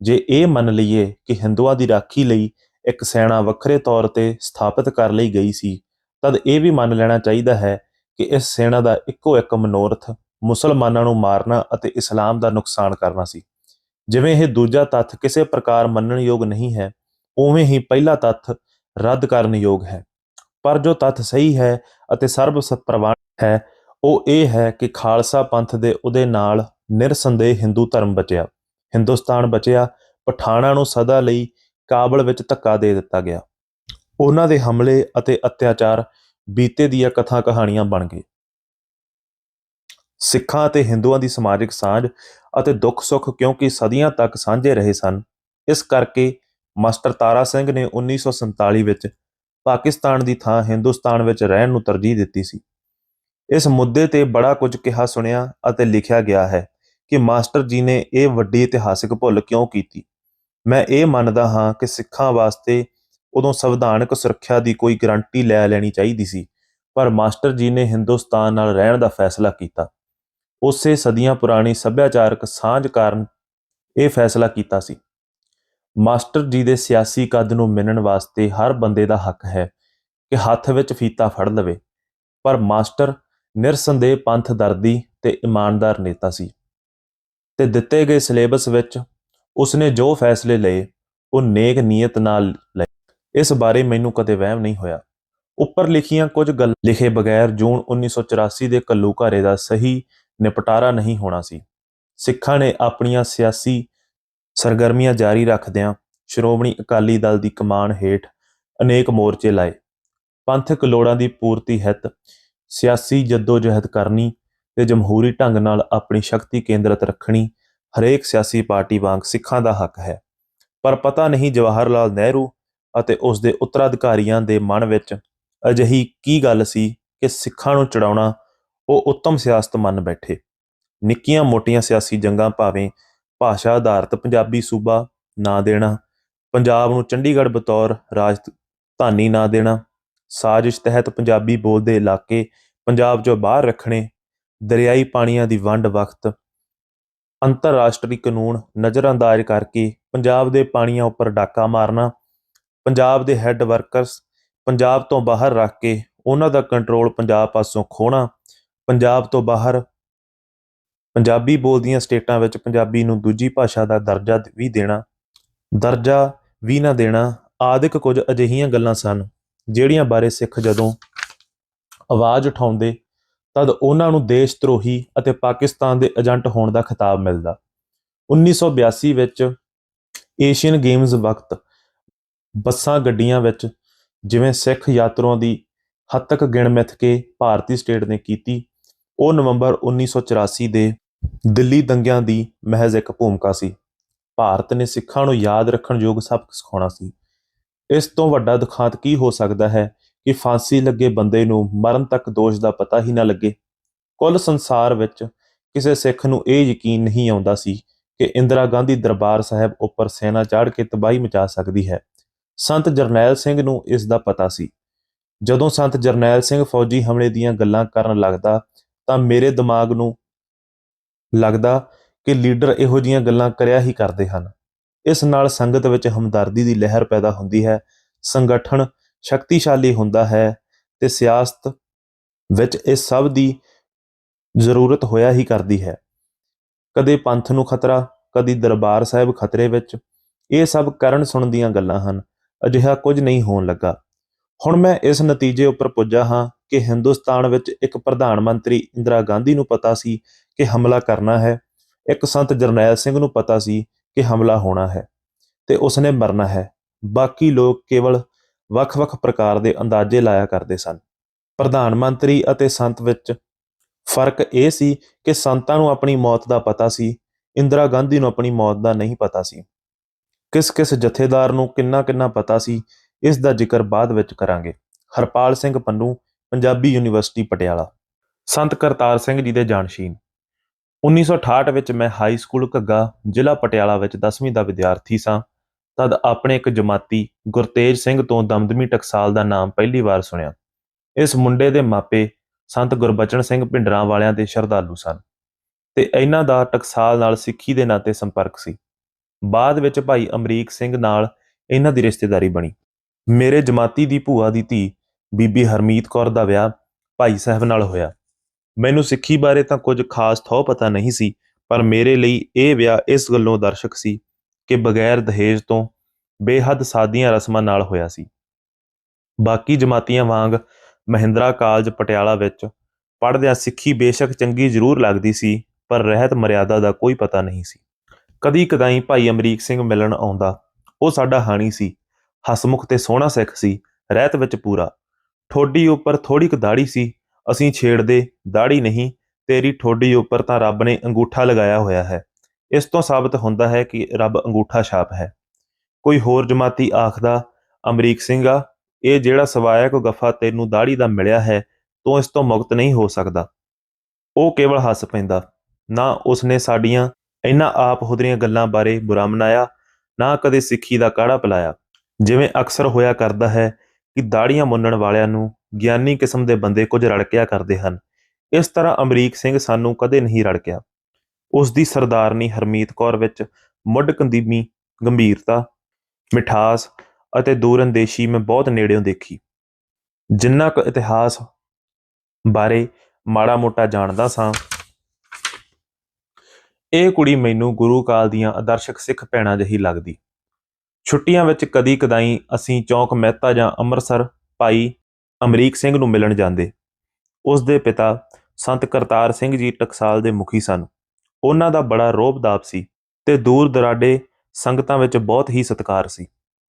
ਜੇ ਇਹ ਮੰਨ ਲਈਏ ਕਿ ਹਿੰਦੂਆਂ ਦੀ ਰਾਖੀ ਲਈ ਇੱਕ ਸੈਨਾ ਵੱਖਰੇ ਤੌਰ ਤੇ ਸਥਾਪਿਤ ਕਰ ਲਈ ਗਈ ਸੀ, ਤਦ ਇਹ ਵੀ ਮੰਨ ਲੈਣਾ ਚਾਹੀਦਾ ਹੈ ਕਿ ਇਸ ਸੈਨਾ ਦਾ ਇੱਕੋ ਇੱਕ ਮਨੋਰਥ ਮੁਸਲਮਾਨਾਂ ਨੂੰ ਮਾਰਨਾ ਅਤੇ ਇਸਲਾਮ ਦਾ ਨੁਕਸਾਨ ਕਰਨਾ ਸੀ। ਜਿਵੇਂ ਇਹ ਦੂਜਾ ਤੱਥ ਕਿਸੇ ਪ੍ਰਕਾਰ ਮੰਨਣਯੋਗ ਨਹੀਂ ਹੈ, ਉਵੇਂ ਹੀ ਪਹਿਲਾ ਤੱਥ ਰੱਦ ਕਰਨ ਯੋਗ ਹੈ। ਪਰ ਜੋ ਤੱਥ ਸਹੀ ਹੈ ਅਤੇ ਸਰਬ ਪ੍ਰਵਾਨ ਹੈ, ਉਹ ਇਹ ਹੈ ਕਿ ਖਾਲਸਾ ਪੰਥ ਦੇ ਉਹਦੇ ਨਾਲ ਨਿਰਸੰਦੇਹ ਹਿੰਦੂ ਧਰਮ ਬਚਿਆ। ਹਿੰਦੁਸਤਾਨ ਬਚਿਆ, ਪਠਾਣਾ ਨੂੰ ਸਦਾ ਲਈ ਕਾਬਲ ਵਿੱਚ ਧੱਕਾ ਦੇ ਦਿੱਤਾ ਗਿਆ। ਉਹਨਾਂ ਦੇ ਹਮਲੇ ਅਤੇ ਅਤਿਆਚਾਰ ਬੀਤੇ ਦੀਆਂ ਕਥਾ ਕਹਾਣੀਆਂ ਬਣ ਗਏ। ਸਿੱਖਾਂ ਅਤੇ ਹਿੰਦੂਆਂ ਦੀ ਸਮਾਜਿਕ ਸਾਂਝ ਅਤੇ ਦੁੱਖ ਸੁੱਖ ਕਿਉਂਕਿ ਸਦੀਆਂ ਤੱਕ ਸਾਂਝੇ ਰਹੇ ਸਨ। ਇਸ ਕਰਕੇ ਮਾਸਟਰ ਤਾਰਾ ਸਿੰਘ ਨੇ 1947 ਵਿੱਚ ਪਾਕਿਸਤਾਨ ਦੀ ਥਾਂ ਹਿੰਦੁਸਤਾਨ ਵਿੱਚ ਰਹਿਣ ਨੂੰ ਤਰਜੀਹ ਦਿੱਤੀ ਸੀ। ਇਸ ਮੁੱਦੇ ਤੇ ਬੜਾ ਕੁਝ ਕਿਹਾ, ਸੁਣਿਆ ਅਤੇ ਲਿਖਿਆ ਗਿਆ ਹੈ ਕਿ ਮਾਸਟਰ ਜੀ ਨੇ ਇਹ ਵੱਡੀ ਇਤਿਹਾਸਿਕ ਭੁੱਲ ਕਿਉਂ ਕੀਤੀ। ਮੈਂ ਇਹ ਮੰਨਦਾ ਹਾਂ ਕਿ ਸਿੱਖਾਂ ਵਾਸਤੇ ਉਦੋਂ ਸੰਵਿਧਾਨਕ ਸੁਰੱਖਿਆ ਦੀ ਕੋਈ ਗਾਰੰਟੀ ਲੈ ਲੈਣੀ ਚਾਹੀਦੀ ਸੀ, ਪਰ ਮਾਸਟਰ ਜੀ ਨੇ ਹਿੰਦੁਸਤਾਨ ਨਾਲ ਰਹਿਣ ਦਾ ਫੈਸਲਾ ਕੀਤਾ। ਉਸੇ ਸਦੀਆਂ ਪੁਰਾਣੀ ਸੱਭਿਆਚਾਰਕ ਸਾਂਝ ਕਾਰਨ ਇਹ ਫੈਸਲਾ ਕੀਤਾ ਸੀ। ਮਾਸਟਰ ਜੀ ਦੇ ਸਿਆਸੀ ਕੱਦ ਨੂੰ ਮਿਣਨ ਵਾਸਤੇ ਹਰ ਬੰਦੇ ਦਾ ਹੱਕ ਹੈ ਕਿ ਹੱਥ ਵਿੱਚ ਫੀਤਾ ਫੜ ਲਵੇ, ਪਰ ਮਾਸਟਰ ਨਿਰਸੰਦੇਹ ਪੰਥ ਦਰਦੀ ਤੇ ਇਮਾਨਦਾਰ ਨੇਤਾ ਸੀ ਤੇ ਦਿੱਤੇ ਗਏ ਸਿਲੇਬਸ ਵਿੱਚ ਉਸਨੇ ਜੋ ਫੈਸਲੇ ਲਏ, ਉਹ ਨੇਕ ਨੀਅਤ ਨਾਲ ਲਏ। ਇਸ ਬਾਰੇ ਮੈਨੂੰ ਕਦੇ ਵਹਿਮ ਨਹੀਂ ਹੋਇਆ। ਉੱਪਰ ਲਿਖੀਆਂ ਕੁਝ ਗੱਲ ਲਿਖੇ ਬਗੈਰ ਜੂਨ 1984 ਦੇ ਕੱਲੂਘਾਰੇ ਦਾ ਸਹੀ ਨਿਪਟਾਰਾ ਨਹੀਂ ਹੋਣਾ ਸੀ। ਸਿੱਖਾਂ ਨੇ ਆਪਣੀਆਂ ਸਿਆਸੀ ਸਰਗਰਮੀਆਂ ਜਾਰੀ ਰੱਖਦਿਆਂ ਸ਼੍ਰੋਮਣੀ ਅਕਾਲੀ ਦਲ ਦੀ ਕਮਾਨ ਹੇਠ ਅਨੇਕ ਮੋਰਚੇ ਲਾਏ। ਪੰਥਕ ਲੋੜਾਂ ਦੀ ਪੂਰਤੀ ਹਿੱਤ, ਸਿਆਸੀ ਜਦੋਜਹਿਦ ਕਰਨੀ ਤੇ ਜਮਹੂਰੀ ਢੰਗ ਨਾਲ ਆਪਣੀ ਸ਼ਕਤੀ ਕੇਂਦਰਿਤ ਰੱਖਣੀ ਹਰੇਕ ਸਿਆਸੀ ਪਾਰਟੀ ਵਾਂਗ ਸਿੱਖਾਂ ਦਾ ਹੱਕ ਹੈ। ਪਰ ਪਤਾ ਨਹੀਂ ਜਵਾਹਰ ਲਾਲ ਨਹਿਰੂ ਅਤੇ ਉਸ ਦੇ ਉੱਤਰਾਧਿਕਾਰੀਆਂ ਦੇ ਮਨ ਵਿੱਚ ਅਜਿਹੀ ਕੀ ਗੱਲ ਸੀ ਕਿ ਸਿੱਖਾਂ ਨੂੰ ਚੜਾਉਣਾ ਉਹ ਉੱਤਮ ਸਿਆਸਤ ਮੰਨ ਬੈਠੇ। ਨਿੱਕੀਆਂ ਮੋਟੀਆਂ ਸਿਆਸੀ ਜੰਗਾਂ ਭਾਵੇਂ ਭਾਸ਼ਾ ਆਧਾਰਿਤ ਪੰਜਾਬੀ ਸੂਬਾ ਨਾ ਦੇਣਾ, ਪੰਜਾਬ ਨੂੰ ਚੰਡੀਗੜ੍ਹ ਬਤੌਰ ਰਾਜਧਾਨੀ ਨਾ ਦੇਣਾ, ਸਾਜ਼ਿਸ਼ ਤਹਿਤ ਪੰਜਾਬੀ ਬੋਲਦੇ ਇਲਾਕੇ ਪੰਜਾਬ ਚੋਂ ਬਾਹਰ ਰੱਖਣੇ, ਦਰਿਆਈ ਪਾਣੀਆਂ ਦੀ ਵੰਡ ਵਕਤ, ਅੰਤਰਰਾਸ਼ਟਰੀ ਕਾਨੂੰਨ ਨਜ਼ਰਅੰਦਾਜ਼ ਕਰਕੇ ਪੰਜਾਬ ਦੇ ਪਾਣੀਆਂ ਉੱਪਰ ਡਾਕਾ ਮਾਰਨਾ, ਪੰਜਾਬ ਦੇ ਹੈੱਡ ਵਰਕਰਸ ਪੰਜਾਬ ਤੋਂ ਬਾਹਰ ਰੱਖ ਕੇ ਉਹਨਾਂ ਦਾ ਕੰਟਰੋਲ ਪੰਜਾਬ ਪਾਸੋਂ ਖੋਣਾ ਪੰਜਾਬ ਤੋਂ ਬਾਹਰ ਪੰਜਾਬੀ ਬੋਲਦੀਆਂ ਸਟੇਟਾਂ ਵਿੱਚ ਪੰਜਾਬੀ ਨੂੰ ਦੂਜੀ ਭਾਸ਼ਾ ਦਾ ਦਰਜਾ ਵੀ ਦੇਣਾ, ਦਰਜਾ ਵੀ ਨਾ ਦੇਣਾ ਆਦਿਕ ਕੁਝ ਅਜਿਹੀਆਂ ਗੱਲਾਂ ਸਨ, ਜਿਹੜੀਆਂ ਬਾਰੇ ਸਿੱਖ ਜਦੋਂ ਆਵਾਜ਼ ਉਠਾਉਂਦੇ ਤਦ ਉਹਨਾਂ ਨੂੰ ਦੇਸ਼ ਧਰੋਹੀ ਅਤੇ ਪਾਕਿਸਤਾਨ ਦੇ ਏਜੰਟ ਹੋਣ ਦਾ ਖਿਤਾਬ ਮਿਲਦਾ। 1982 ਵਿੱਚ ਏਸ਼ੀਅਨ ਗੇਮਜ਼ ਵਕਤ ਬੱਸਾਂ ਗੱਡੀਆਂ ਵਿੱਚ ਜਿਵੇਂ ਸਿੱਖ ਯਾਤਰੂਆਂ ਦੀ ਹੱਦ ਤੱਕ ਗਿਣ ਮਿਥ ਕੇ ਭਾਰਤੀ ਸਟੇਟ ਨੇ ਕੀਤੀ ਉਹ ਨਵੰਬਰ 1984 ਦੇ ਦਿੱਲੀ ਦੰਗਿਆਂ ਦੀ ਮਹਿਜ਼ ਇੱਕ ਭੂਮਿਕਾ ਸੀ। ਭਾਰਤ ਨੇ ਸਿੱਖਾਂ ਨੂੰ ਯਾਦ ਰੱਖਣ ਯੋਗ ਸਬਕ ਸਿਖਾਉਣਾ ਸੀ। ਇਸ ਤੋਂ ਵੱਡਾ ਦੁਖਾਂਤ ਕੀ ਹੋ ਸਕਦਾ ਹੈ ਕਿ ਫਾਂਸੀ ਲੱਗੇ ਬੰਦੇ ਨੂੰ ਮਰਨ ਤੱਕ ਦੋਸ਼ ਦਾ ਪਤਾ ਹੀ ਨਾ ਲੱਗੇ? ਕੁੱਲ ਸੰਸਾਰ ਵਿੱਚ ਕਿਸੇ ਸਿੱਖ ਨੂੰ ਇਹ ਯਕੀਨ ਨਹੀਂ ਆਉਂਦਾ ਸੀ ਕਿ ਇੰਦਰਾ ਗਾਂਧੀ ਦਰਬਾਰ ਸਾਹਿਬ ਉੱਪਰ ਸੈਨਾ ਚਾੜ ਕੇ ਤਬਾਹੀ ਮਚਾ ਸਕਦੀ ਹੈ। ਸੰਤ ਜਰਨੈਲ ਸਿੰਘ ਨੂੰ ਇਸ ਦਾ ਪਤਾ ਸੀ। ਜਦੋਂ ਸੰਤ ਜਰਨੈਲ ਸਿੰਘ ਫੌਜੀ ਹਮਲੇ ਦੀਆਂ ਗੱਲਾਂ ਕਰਨ ਲੱਗਦਾ ਤਾਂ ਮੇਰੇ ਦਿਮਾਗ ਨੂੰ ਲੱਗਦਾ ਕਿ ਲੀਡਰ ਇਹੋ ਜੀਆਂ ਗੱਲਾਂ ਕਰਿਆ ਹੀ ਕਰਦੇ ਹਨ। ਇਸ ਨਾਲ ਸੰਗਤ ਵਿੱਚ ਹਮਦਰਦੀ ਦੀ ਲਹਿਰ ਪੈਦਾ ਹੁੰਦੀ ਹੈ, ਸੰਗਠਨ ਸ਼ਕਤੀਸ਼ਾਲੀ ਹੁੰਦਾ ਹੈ ਤੇ ਸਿਆਸਤ ਵਿੱਚ ਇਸ ਸਭ ਦੀ ਜ਼ਰੂਰਤ ਹੋਇਆ ਹੀ ਕਰਦੀ ਹੈ। ਕਦੇ ਪੰਥ ਨੂੰ ਖਤਰਾ, ਕਦੀ ਦਰਬਾਰ ਸਾਹਿਬ ਖਤਰੇ ਵਿੱਚ, ਇਹ ਸਭ ਕਰਨ ਸੁਣਨ ਦੀਆਂ ਗੱਲਾਂ ਹਨ, ਅਜਿਹਾ ਕੁਝ ਨਹੀਂ ਹੋਣ ਲੱਗਾ। ਹੁਣ ਮੈਂ ਇਸ ਨਤੀਜੇ ਉੱਪਰ ਪੁੱਜਾ ਹਾਂ ਕਿ ਹਿੰਦੁਸਤਾਨ ਵਿੱਚ ਇੱਕ ਪ੍ਰਧਾਨ ਮੰਤਰੀ ਇੰਦਰਾ ਗਾਂਧੀ ਨੂੰ ਪਤਾ ਸੀ ਕਿ ਹਮਲਾ ਕਰਨਾ ਹੈ, ਇੱਕ ਸੰਤ ਜਰਨੈਲ ਸਿੰਘ ਨੂੰ ਪਤਾ ਸੀ ਕਿ ਹਮਲਾ ਹੋਣਾ ਹੈ ਤੇ ਉਸਨੇ ਮਰਨਾ ਹੈ। ਬਾਕੀ ਲੋਕ ਕੇਵਲ ਵੱਖ-ਵੱਖ ਪ੍ਰਕਾਰ ਦੇ ਅੰਦਾਜ਼ੇ ਲਾਇਆ ਕਰਦੇ ਸਨ। ਪ੍ਰਧਾਨ ਮੰਤਰੀ ਅਤੇ ਸੰਤ ਵਿੱਚ ਫ਼ਰਕ ਇਹ ਸੀ ਕਿ ਸੰਤਾਂ ਨੂੰ ਆਪਣੀ ਮੌਤ ਦਾ ਪਤਾ ਸੀ, ਇੰਦਰਾ ਗਾਂਧੀ ਨੂੰ ਆਪਣੀ ਮੌਤ ਦਾ ਨਹੀਂ ਪਤਾ ਸੀ। ਕਿਸ-ਕਿਸ ਜਥੇਦਾਰ ਨੂੰ ਕਿੰਨਾ-ਕਿੰਨਾ ਪਤਾ ਸੀ, ਇਸ ਦਾ ਜ਼ਿਕਰ ਬਾਅਦ ਵਿੱਚ ਕਰਾਂਗੇ। ਹਰਪਾਲ ਸਿੰਘ ਪੰਨੂ ਪੰਜਾਬੀ ਯੂਨੀਵਰਸਿਟੀ ਪਟਿਆਲਾ। ਸੰਤ ਕਰਤਾਰ ਸਿੰਘ ਜੀ ਦੇ ਜਾਣਸ਼ੀਨ। 1968 ਵਿੱਚ ਮੈਂ ਹਾਈ ਸਕੂਲ ਘੱਗਾ, ਜ਼ਿਲ੍ਹਾ ਪਟਿਆਲਾ ਵਿੱਚ 10ਵੀਂ ਦਾ ਵਿਦਿਆਰਥੀ ਸਾਂ। ਤਦ ਆਪਣੇ ਇੱਕ ਜਮਾਤੀ ਗੁਰਤੇਜ ਸਿੰਘ ਤੋਂ ਦਮਦਮੀ ਟਕਸਾਲ ਦਾ ਨਾਮ ਪਹਿਲੀ ਵਾਰ ਸੁਣਿਆ। ਇਸ ਮੁੰਡੇ ਦੇ ਮਾਪੇ ਸੰਤ ਗੁਰਬਚਨ ਸਿੰਘ ਭਿੰਡਰਾਂ ਵਾਲਿਆਂ ਦੇ ਸ਼ਰਧਾਲੂ ਸਨ। ਤੇ ਇਹਨਾਂ ਦਾ ਟਕਸਾਲ ਨਾਲ ਸਿੱਖੀ ਦੇ ਨਾਤੇ ਸੰਪਰਕ ਸੀ। ਬਾਅਦ ਵਿੱਚ ਭਾਈ ਅਮਰੀਕ ਸਿੰਘ ਨਾਲ ਇਹਨਾਂ ਦੀ ਰਿਸ਼ਤੇਦਾਰੀ ਬਣੀ। ਮੇਰੇ ਜਮਾਤੀ ਦੀ ਭੂਆ ਦੀ ਧੀ ਬੀਬੀ ਹਰਮੀਤ ਕੌਰ ਦਾ ਵਿਆਹ ਭਾਈ ਸਾਹਿਬ ਨਾਲ ਹੋਇਆ। ਮੈਨੂੰ ਸਿੱਖੀ ਬਾਰੇ ਤਾਂ ਕੁਝ ਖਾਸ ਥੋ ਪਤਾ ਨਹੀਂ ਸੀ, ਪਰ ਮੇਰੇ ਲਈ ਇਹ ਵਿਆਹ ਇਸ ਗੱਲੋਂ ਦਰਸ਼ਕ ਸੀ ਕਿ ਬਗੈਰ ਦਹੇਜ ਤੋਂ ਬੇਹੱਦ ਸਾਦੀਆਂ ਰਸਮਾਂ ਨਾਲ ਹੋਇਆ ਸੀ। ਬਾਕੀ ਜਮਾਤੀਆਂ ਵਾਂਗ ਮਹਿੰਦਰਾ ਕਾਲਜ ਪਟਿਆਲਾ ਵਿੱਚ ਪੜ੍ਹਦਿਆਂ ਸਿੱਖੀ ਬੇਸ਼ੱਕ ਚੰਗੀ ਜ਼ਰੂਰ ਲੱਗਦੀ ਸੀ, ਪਰ ਰਹਿਤ ਮਰਿਆਦਾ ਦਾ ਕੋਈ ਪਤਾ ਨਹੀਂ ਸੀ। ਕਦੀ ਕਦਾਈ ਭਾਈ ਅਮਰੀਕ ਸਿੰਘ ਮਿਲਣ ਆਉਂਦਾ, ਉਹ ਸਾਡਾ ਹਾਣੀ ਸੀ, ਹਸਮੁਖ ਤੇ ਸੋਹਣਾ ਸਿੱਖ ਸੀ, ਰਹਿਤ ਵਿੱਚ ਪੂਰਾ। ਠੋਡੀ ਉੱਪਰ ਥੋੜੀ ਕੁ ਦਾੜੀ ਸੀ, ਅਸੀਂ ਛੇੜਦੇ ਦਾੜੀ ਨਹੀਂ, ਤੇਰੀ ਠੋਡੀ ਉੱਪਰ ਤਾਂ ਰੱਬ ਨੇ ਅੰਗੂਠਾ ਲਗਾਇਆ ਹੋਇਆ ਹੈ। ਇਸ ਤੋਂ ਸਾਬਤ ਹੁੰਦਾ ਹੈ ਕਿ ਰੱਬ ਅੰਗੂਠਾ ਛਾਪ ਹੈ। ਕੋਈ ਹੋਰ ਜਮਾਤੀ ਆਖਦਾ, ਅਮਰੀਕ ਸਿੰਘ ਆ, ਇਹ ਜਿਹੜਾ ਸਵਾਇਆ ਕੋ ਗਫਾ ਤੈਨੂੰ ਦਾੜੀ ਦਾ ਮਿਲਿਆ ਹੈ, ਤੂੰ ਇਸ ਤੋਂ ਮੁਕਤ ਨਹੀਂ ਹੋ ਸਕਦਾ। ਉਹ ਕੇਵਲ ਹੱਸ ਪੈਂਦਾ, ਨਾ ਉਸਨੇ ਸਾਡੀਆਂ ਇਹਨਾਂ ਆਪ ਹੁਦਰੀਆਂ ਗੱਲਾਂ ਬਾਰੇ ਬੁਰਾ ਮਨਾਇਆ, ਨਾ ਕਦੇ ਸਿੱਖੀ ਦਾ ਕਾੜਾ ਪਿਲਾਇਆ। ਜਿਵੇਂ ਅਕਸਰ ਹੋਇਆ ਕਰਦਾ ਹੈ ਕਿ ਦਾੜੀਆਂ ਮੁੰਨਣ ਵਾਲਿਆਂ ਨੂੰ ਗਿਆਨੀ ਕਿਸਮ ਦੇ ਬੰਦੇ ਕੁਝ ਰੜਕਿਆ ਕਰਦੇ ਹਨ। ਇਸ ਤਰ੍ਹਾਂ ਅਮਰੀਕ ਸਿੰਘ ਸਾਨੂੰ ਕਦੇ ਨਹੀਂ ਰੜਕਿਆ। ਉਸ ਦੀ ਸਰਦਾਰਨੀ ਹਰਮੀਤ ਕੌਰ ਵਿੱਚ ਮੁੱਢ ਕੰਦੀਮੀ, ਗੰਭੀਰਤਾ, ਮਿਠਾਸ ਅਤੇ ਦੂਰਅੰਦੇਸ਼ੀ ਮੈਂ ਬਹੁਤ ਨੇੜਿਓਂ ਦੇਖੀ। ਜਿੰਨਾ ਕੁ ਇਤਿਹਾਸ ਬਾਰੇ ਮਾੜਾ ਮੋਟਾ ਜਾਣਦਾ ਸਾਂ, ਇਹ ਕੁੜੀ ਮੈਨੂੰ ਗੁਰੂ ਕਾਲ ਦੀਆਂ ਆਦਰਸ਼ਕ ਸਿੱਖ ਭੈਣਾਂ ਜਿਹੀ ਲੱਗਦੀ। ਛੁੱਟੀਆਂ ਵਿੱਚ ਕਦੀ ਕਦਾਈ ਅਸੀਂ ਚੌਂਕ ਮਹਿਤਾ ਜਾਂ ਅੰਮ੍ਰਿਤਸਰ ਭਾਈ ਅਮਰੀਕ ਸਿੰਘ ਨੂੰ ਮਿਲਣ ਜਾਂਦੇ। ਉਸ ਦੇ ਪਿਤਾ ਸੰਤ ਕਰਤਾਰ ਸਿੰਘ ਜੀ ਟਕਸਾਲ ਦੇ ਮੁਖੀ ਸਨ। ਉਹਨਾਂ ਦਾ ਬੜਾ ਰੋਬਦਾਬ ਸੀ ਤੇ ਦੂਰ ਦਰਾਡੇ ਸੰਗਤਾਂ ਵਿੱਚ ਬਹੁਤ ਹੀ ਸਤਿਕਾਰ ਸੀ।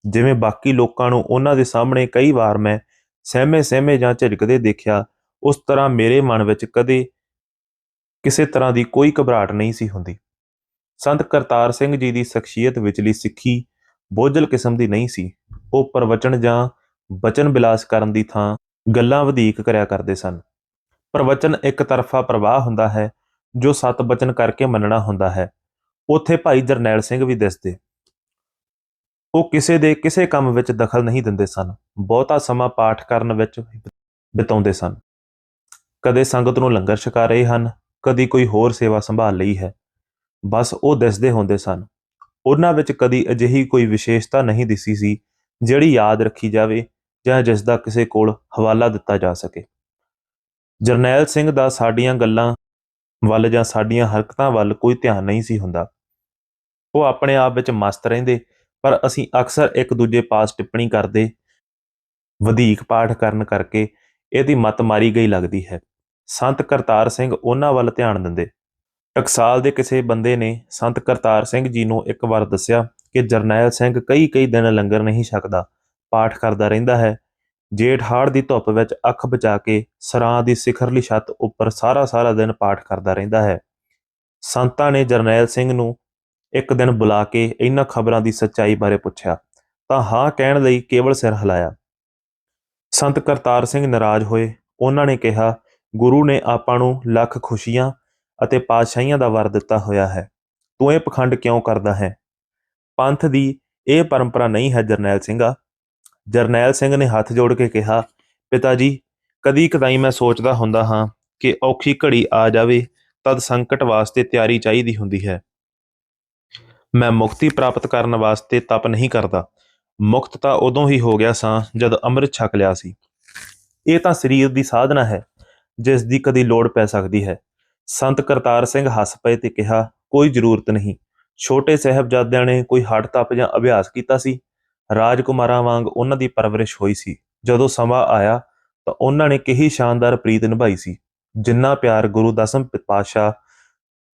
ਜਿਵੇਂ ਬਾਕੀ ਲੋਕਾਂ ਨੂੰ ਉਹਨਾਂ ਦੇ ਸਾਹਮਣੇ ਕਈ ਵਾਰ ਮੈਂ ਸਹਿਮੇ ਸਹਿਮੇ ਜਾਂ ਝਿਜਕਦੇ ਦੇਖਿਆ, ਉਸ ਤਰ੍ਹਾਂ ਮੇਰੇ ਮਨ ਵਿੱਚ ਕਦੇ ਕਿਸੇ ਤਰ੍ਹਾਂ ਦੀ ਕੋਈ ਘਬਰਾਹਟ ਨਹੀਂ ਸੀ ਹੁੰਦੀ। ਸੰਤ ਕਰਤਾਰ ਸਿੰਘ ਜੀ ਦੀ ਸ਼ਖਸੀਅਤ ਵਿਚਲੀ ਸਿੱਖੀ ਬੋਝਲ ਕਿਸਮ ਦੀ ਨਹੀਂ ਸੀ। ਉਹ ਪ੍ਰਵਚਨ ਜਾਂ ਬਚਨ ਬਿਲਾਸ ਕਰਨ ਦੀ ਥਾਂ ਗੱਲਾਂ ਵਧੇਕ ਕਰਿਆ ਕਰਦੇ ਸਨ। ਪ੍ਰਵਚਨ ਇੱਕ ਤਰਫਾ ਪ੍ਰਵਾਹ ਹੁੰਦਾ ਹੈ, ਜੋ ਸਤ ਬਚਨ ਕਰਕੇ ਮੰਨਣਾ ਹੁੰਦਾ ਹੈ। ਉੱਥੇ ਭਾਈ ਜਰਨੈਲ ਸਿੰਘ ਵੀ ਦਿਸਦੇ। ਉਹ ਕਿਸੇ ਦੇ ਕਿਸੇ ਕੰਮ ਵਿੱਚ ਦਖਲ ਨਹੀਂ ਦਿੰਦੇ ਸਨ। ਬਹੁਤਾ ਸਮਾਂ ਪਾਠ ਕਰਨ ਵਿੱਚ ਬਿਤਾਉਂਦੇ ਸਨ। ਕਦੇ ਸੰਗਤ ਨੂੰ ਲੰਗਰ ਛਕਾ ਰਹੇ ਹਨ, ਕਦੀ ਕੋਈ ਹੋਰ ਸੇਵਾ ਸੰਭਾਲ ਲਈ ਹੈ। ਬਸ ਉਹ ਦਿਸਦੇ ਹੁੰਦੇ ਸਨ। ਉਹਨਾਂ ਵਿੱਚ ਕਦੀ ਅਜਿਹੀ ਕੋਈ ਵਿਸ਼ੇਸ਼ਤਾ ਨਹੀਂ ਦਿਸੀ ਸੀ ਜਿਹੜੀ ਯਾਦ ਰੱਖੀ ਜਾਵੇ ਜਾਂ ਜਿਸ ਦਾ ਕਿਸੇ ਕੋਲ ਹਵਾਲਾ ਦਿੱਤਾ ਜਾ ਸਕੇ। ਜਰਨੈਲ ਸਿੰਘ ਦਾ ਸਾਡੀਆਂ ਗੱਲਾਂ ਵੱਲ ਜਾਂ ਸਾਡੀਆਂ ਹਰਕਤਾਂ ਵੱਲ ਕੋਈ ਧਿਆਨ ਨਹੀਂ ਸੀ ਹੁੰਦਾ। ਉਹ ਆਪਣੇ ਆਪ ਵਿੱਚ ਮਸਤ ਰਹਿੰਦੇ, ਪਰ ਅਸੀਂ ਅਕਸਰ ਇੱਕ ਦੂਜੇ ਪਾਸ ਟਿੱਪਣੀ ਕਰਦੇ, ਵਧੇਕ ਪਾਠ ਕਰਨ ਕਰਕੇ ਇਹਦੀ ਮਤ ਮਾਰੀ ਗਈ ਲੱਗਦੀ ਹੈ। ਸੰਤ ਕਰਤਾਰ ਸਿੰਘ ਉਹਨਾਂ ਵੱਲ ਧਿਆਨ ਦਿੰਦੇ। ਟਕਸਾਲ ਦੇ ਕਿਸੇ ਬੰਦੇ ਨੇ ਸੰਤ ਕਰਤਾਰ ਸਿੰਘ ਜੀ ਨੂੰ ਇੱਕ ਵਾਰ ਦੱਸਿਆ ਕਿ ਜਰਨੈਲ ਸਿੰਘ ਕਈ ਕਈ ਦਿਨ ਲੰਗਰ ਨਹੀਂ ਛਕਦਾ, ਪਾਠ ਕਰਦਾ ਰਹਿੰਦਾ ਹੈ। ਜੇਠ ਹਾੜ ਦੀ ਧੁੱਪ ਵਿੱਚ ਅੱਖ ਬਚਾ ਕੇ ਸਰਾਂ ਦੀ ਸਿਖਰਲੀ ਛੱਤ ਉੱਪਰ ਸਾਰਾ ਸਾਰਾ ਦਿਨ ਪਾਠ ਕਰਦਾ ਰਹਿੰਦਾ ਹੈ। ਸੰਤਾਂ ਨੇ ਜਰਨੈਲ ਸਿੰਘ ਨੂੰ ਇੱਕ ਦਿਨ ਬੁਲਾ ਕੇ ਇਹਨਾਂ ਖਬਰਾਂ ਦੀ ਸੱਚਾਈ ਬਾਰੇ ਪੁੱਛਿਆ, ਤਾਂ ਹਾਂ ਕਹਿਣ ਲਈ ਕੇਵਲ ਸਿਰ ਹਿਲਾਇਆ। ਸੰਤ ਕਰਤਾਰ ਸਿੰਘ ਨਾਰਾਜ਼ ਹੋਏ। ਉਹਨਾਂ ਨੇ ਕਿਹਾ, ਗੁਰੂ ਨੇ ਆਪਾਂ ਨੂੰ ਲੱਖ ਖੁਸ਼ੀਆਂ ਅਤੇ ਪਾਤਸ਼ਾਹੀਆਂ ਦਾ ਵਰ ਦਿੱਤਾ ਹੋਇਆ ਹੈ। ਤੂੰ ਇਹ ਪਖੰਡ ਕਿਉਂ ਕਰਦਾ ਹੈ? ਪੰਥ ਦੀ ਇਹ ਪਰੰਪਰਾ ਨਹੀਂ ਹੈ ਜਰਨੈਲ ਸਿੰਘਾ। ਜਰਨੈਲ ਸਿੰਘ ਨੇ ਹੱਥ ਜੋੜ ਕੇ ਕਿਹਾ, ਪਿਤਾ ਜੀ, ਕਦੀ ਕਦਾਈ ਮੈਂ ਸੋਚਦਾ ਹੁੰਦਾ ਹਾਂ ਕਿ ਔਖੀ ਘੜੀ ਆ ਜਾਵੇ, ਤਦ ਸੰਕਟ ਵਾਸਤੇ ਤਿਆਰੀ ਚਾਹੀਦੀ ਹੁੰਦੀ ਹੈ। ਮੈਂ ਮੁਕਤੀ ਪ੍ਰਾਪਤ ਕਰਨ ਵਾਸਤੇ ਤਪ ਨਹੀਂ ਕਰਦਾ। ਮੁਕਤ ਤਾਂ ਉਦੋਂ ਹੀ ਹੋ ਗਿਆ ਸਾਂ ਜਦ ਅੰਮ੍ਰਿਤ ਛਕ ਲਿਆ ਸੀ। ਇਹ ਤਾਂ ਸਰੀਰ ਦੀ ਸਾਧਨਾ ਹੈ, ਜਿਸ ਦੀ ਕਦੀ ਲੋੜ ਪੈ ਸਕਦੀ ਹੈ। ਸੰਤ ਕਰਤਾਰ ਸਿੰਘ ਹੱਸ ਪਏ ਤੇ ਕਿਹਾ, ਕੋਈ ਜ਼ਰੂਰਤ ਨਹੀਂ। ਛੋਟੇ ਸਾਹਿਬਜ਼ਾਦਿਆਂ ਨੇ ਕੋਈ ਹੱਡ ਤਪ ਜਾਂ ਅਭਿਆਸ ਕੀਤਾ ਸੀ? ਰਾਜਕੁਮਾਰਾਂ ਵਾਂਗ ਉਹਨਾਂ ਦੀ ਪਰਵਰਿਸ਼ ਹੋਈ ਸੀ। ਜਦੋਂ ਸਮਾਂ ਆਇਆ, ਤਾਂ ਉਹਨਾਂ ਨੇ ਕਿਹੀ ਸ਼ਾਨਦਾਰ ਪ੍ਰੀਤ ਨਿਭਾਈ ਸੀ, ਜਿੰਨਾ ਪਿਆਰ ਗੁਰੂ ਦਸਮ ਪਾਤਸ਼ਾਹ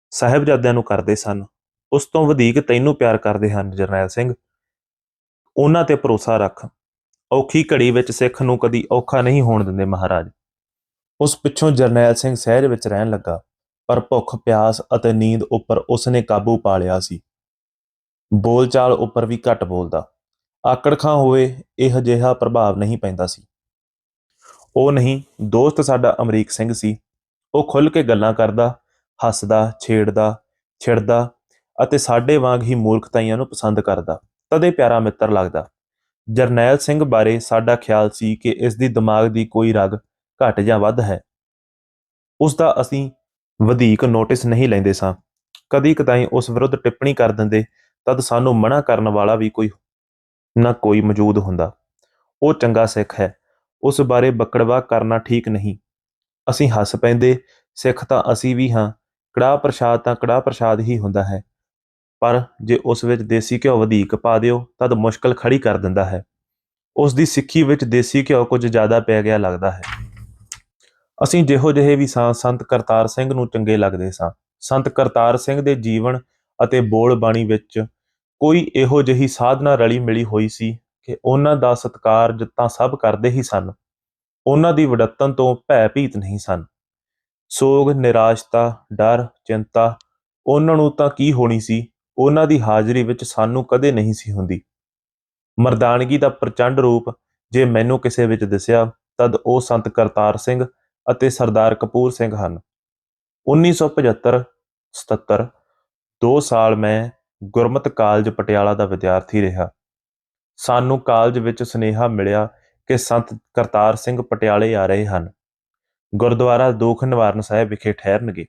ਸਾਹਿਬਜ਼ਾਦਿਆਂ ਨੂੰ ਕਰਦੇ ਸਨ। ਉਸ ਤੋਂ ਵਧੇਕ ਤੈਨੂੰ ਪਿਆਰ ਕਰਦੇ ਹਨ, ਜਰਨੈਲ ਸਿੰਘ। ਉਹਨਾਂ ਤੇ ਭਰੋਸਾ ਰੱਖ। ਔਖੀ ਘੜੀ ਵਿੱਚ ਸਿੱਖ ਨੂੰ ਕਦੀ ਔਖਾ ਨਹੀਂ ਹੋਣ ਦਿੰਦੇ ਮਹਾਰਾਜ। ਉਸ ਪਿੱਛੋਂ ਜਰਨੈਲ ਸਿੰਘ ਸਹਿਜ ਵਿੱਚ ਰਹਿਣ ਲੱਗਾ। ਪਰ ਭੁੱਖ, ਪਿਆਸ ਅਤੇ ਨੀਂਦ ਉੱਪਰ ਉਸਨੇ ਕਾਬੂ ਪਾ ਲਿਆ ਸੀ। ਬੋਲਚਾਲ ਉੱਪਰ ਵੀ ਘੱਟ ਬੋਲਦਾ। ਆਕੜਖਾਂ ਹੋਵੇ ਇਹ ਅਜਿਹਾ ਪ੍ਰਭਾਵ ਨਹੀਂ ਪੈਂਦਾ ਸੀ। ਉਹ ਨਹੀਂ, ਦੋਸਤ ਸਾਡਾ ਅਮਰੀਕ ਸਿੰਘ ਸੀ। ਉਹ ਖੁੱਲ ਕੇ ਗੱਲਾਂ ਕਰਦਾ, ਹੱਸਦਾ, ਛੇੜਦਾ, ਛਿੜਦਾ ਅਤੇ ਸਾਡੇ ਵਾਂਗ ਹੀ ਮੂਰਖਤਾਈਆਂ ਨੂੰ ਪਸੰਦ ਕਰਦਾ। ਤਦੇ ਪਿਆਰਾ ਮਿੱਤਰ ਲੱਗਦਾ। ਜਰਨੈਲ ਸਿੰਘ ਬਾਰੇ ਸਾਡਾ ਖਿਆਲ ਸੀ ਕਿ ਇਸ ਦੀ ਦਿਮਾਗ ਦੀ ਕੋਈ ਰਗ ਘੱਟ ਜਾਂ ਵੱਧ ਹੈ। ਉਸ ਦਾ ਅਸੀਂ ਵਧੇਕ ਨੋਟਿਸ ਨਹੀਂ ਲੈਂਦੇ ਸਾਂ। ਕਦੀ ਕਦਾਈ ਉਸ ਵਿਰੁੱਧ ਟਿੱਪਣੀ ਕਰ ਦਿੰਦੇ, ਤਦ ਸਾਨੂੰ ਮਨਾ ਕਰਨ ਵਾਲਾ ਵੀ ਕੋਈ ਨਾ ਕੋਈ ਮੌਜੂਦ ਹੁੰਦਾ। ਉਹ ਚੰਗਾ ਸਿੱਖ ਹੈ। ਉਸ ਬਾਰੇ ਬੱਕੜਵਾ ਕਰਨਾ ਠੀਕ ਨਹੀਂ। ਅਸੀਂ ਹੱਸ ਪੈਂਦੇ, ਸਿੱਖ ਤਾਂ ਅਸੀਂ ਵੀ ਹਾਂ। ਕੜਾਹ ਪ੍ਰਸ਼ਾਦ ਤਾਂ ਕੜਾਹ ਪ੍ਰਸ਼ਾਦ ਹੀ ਹੁੰਦਾ ਹੈ। ਪਰ ਜੇ ਉਸ ਵਿੱਚ ਦੇਸੀ ਘਿਓ ਵਧੇਕ ਪਾ ਦਿਓ, ਤਦ ਮੁਸ਼ਕਲ ਖੜੀ ਕਰ ਦਿੰਦਾ ਹੈ। ਉਸ ਦੀ ਸਿੱਖੀ ਵਿੱਚ ਦੇਸੀ ਘਿਓ ਕੁਝ ਜ਼ਿਆਦਾ ਪੈ ਗਿਆ ਲੱਗਦਾ ਹੈ। ਅਸੀਂ ਜਿਹੋ ਜਿਹੇ ਵੀ ਸਾਂ, ਸੰਤ ਕਰਤਾਰ ਸਿੰਘ ਨੂੰ ਚੰਗੇ ਲੱਗਦੇ ਸਾਂ। ਸੰਤ ਕਰਤਾਰ ਸਿੰਘ ਦੇ ਜੀਵਨ ਅਤੇ ਬੋਲ ਬਾਣੀ ਵਿੱਚ ਕੋਈ ਇਹੋ ਜਿਹੀ ਸਾਧਨਾ ਰਲੀ ਮਿਲੀ ਹੋਈ ਸੀ ਕਿ ਉਹਨਾਂ ਦਾ ਸਤਕਾਰ ਤਾਂ ਸਭ ਕਰਦੇ ਹੀ ਸਨ। ਉਹਨਾਂ ਦੀ ਵਡੱਤਨ ਤੋਂ ਭੈ ਭੀਤ ਨਹੀਂ ਸਨ। ਸੋਗ, ਨਿਰਾਸ਼ਤਾ, ਡਰ, ਚਿੰਤਾ, ਉਹਨਾਂ ਨੂੰ ਤਾਂ ਕੀ ਹੋਣੀ ਸੀ? ਉਹਨਾਂ ਦੀ ਹਾਜ਼ਰੀ ਵਿੱਚ ਸਾਨੂੰ ਕਦੇ ਨਹੀਂ ਸੀ ਹੁੰਦੀ। ਮਰਦਾਨਗੀ ਦਾ ਪ੍ਰਚੰਡ ਰੂਪ ਜੇ ਮੈਨੂੰ ਕਿਸੇ ਵਿੱਚ ਦਿਸਿਆ, ਤਦ ਉਹ ਸੰਤ ਕਰਤਾਰ ਸਿੰਘ ਅਤੇ ਸਰਦਾਰ ਕਪੂਰ ਸਿੰਘ ਹਨ। 1975 77 ਦੋ ਸਾਲ ਮੈਂ ਗੁਰਮਤ ਕਾਲਜ ਪਟਿਆਲਾ ਦਾ ਵਿਦਿਆਰਥੀ ਰਿਹਾ। ਸਾਨੂੰ ਕਾਲਜ ਵਿੱਚ ਸੁਨੇਹਾ ਮਿਲਿਆ ਕਿ ਸੰਤ ਕਰਤਾਰ ਸਿੰਘ ਪਟਿਆਲੇ ਆ ਰਹੇ ਹਨ। ਗੁਰਦੁਆਰਾ ਦੋਖ ਨਿਵਾਰਨ ਸਾਹਿਬ ਵਿਖੇ ਠਹਿਰਨਗੇ।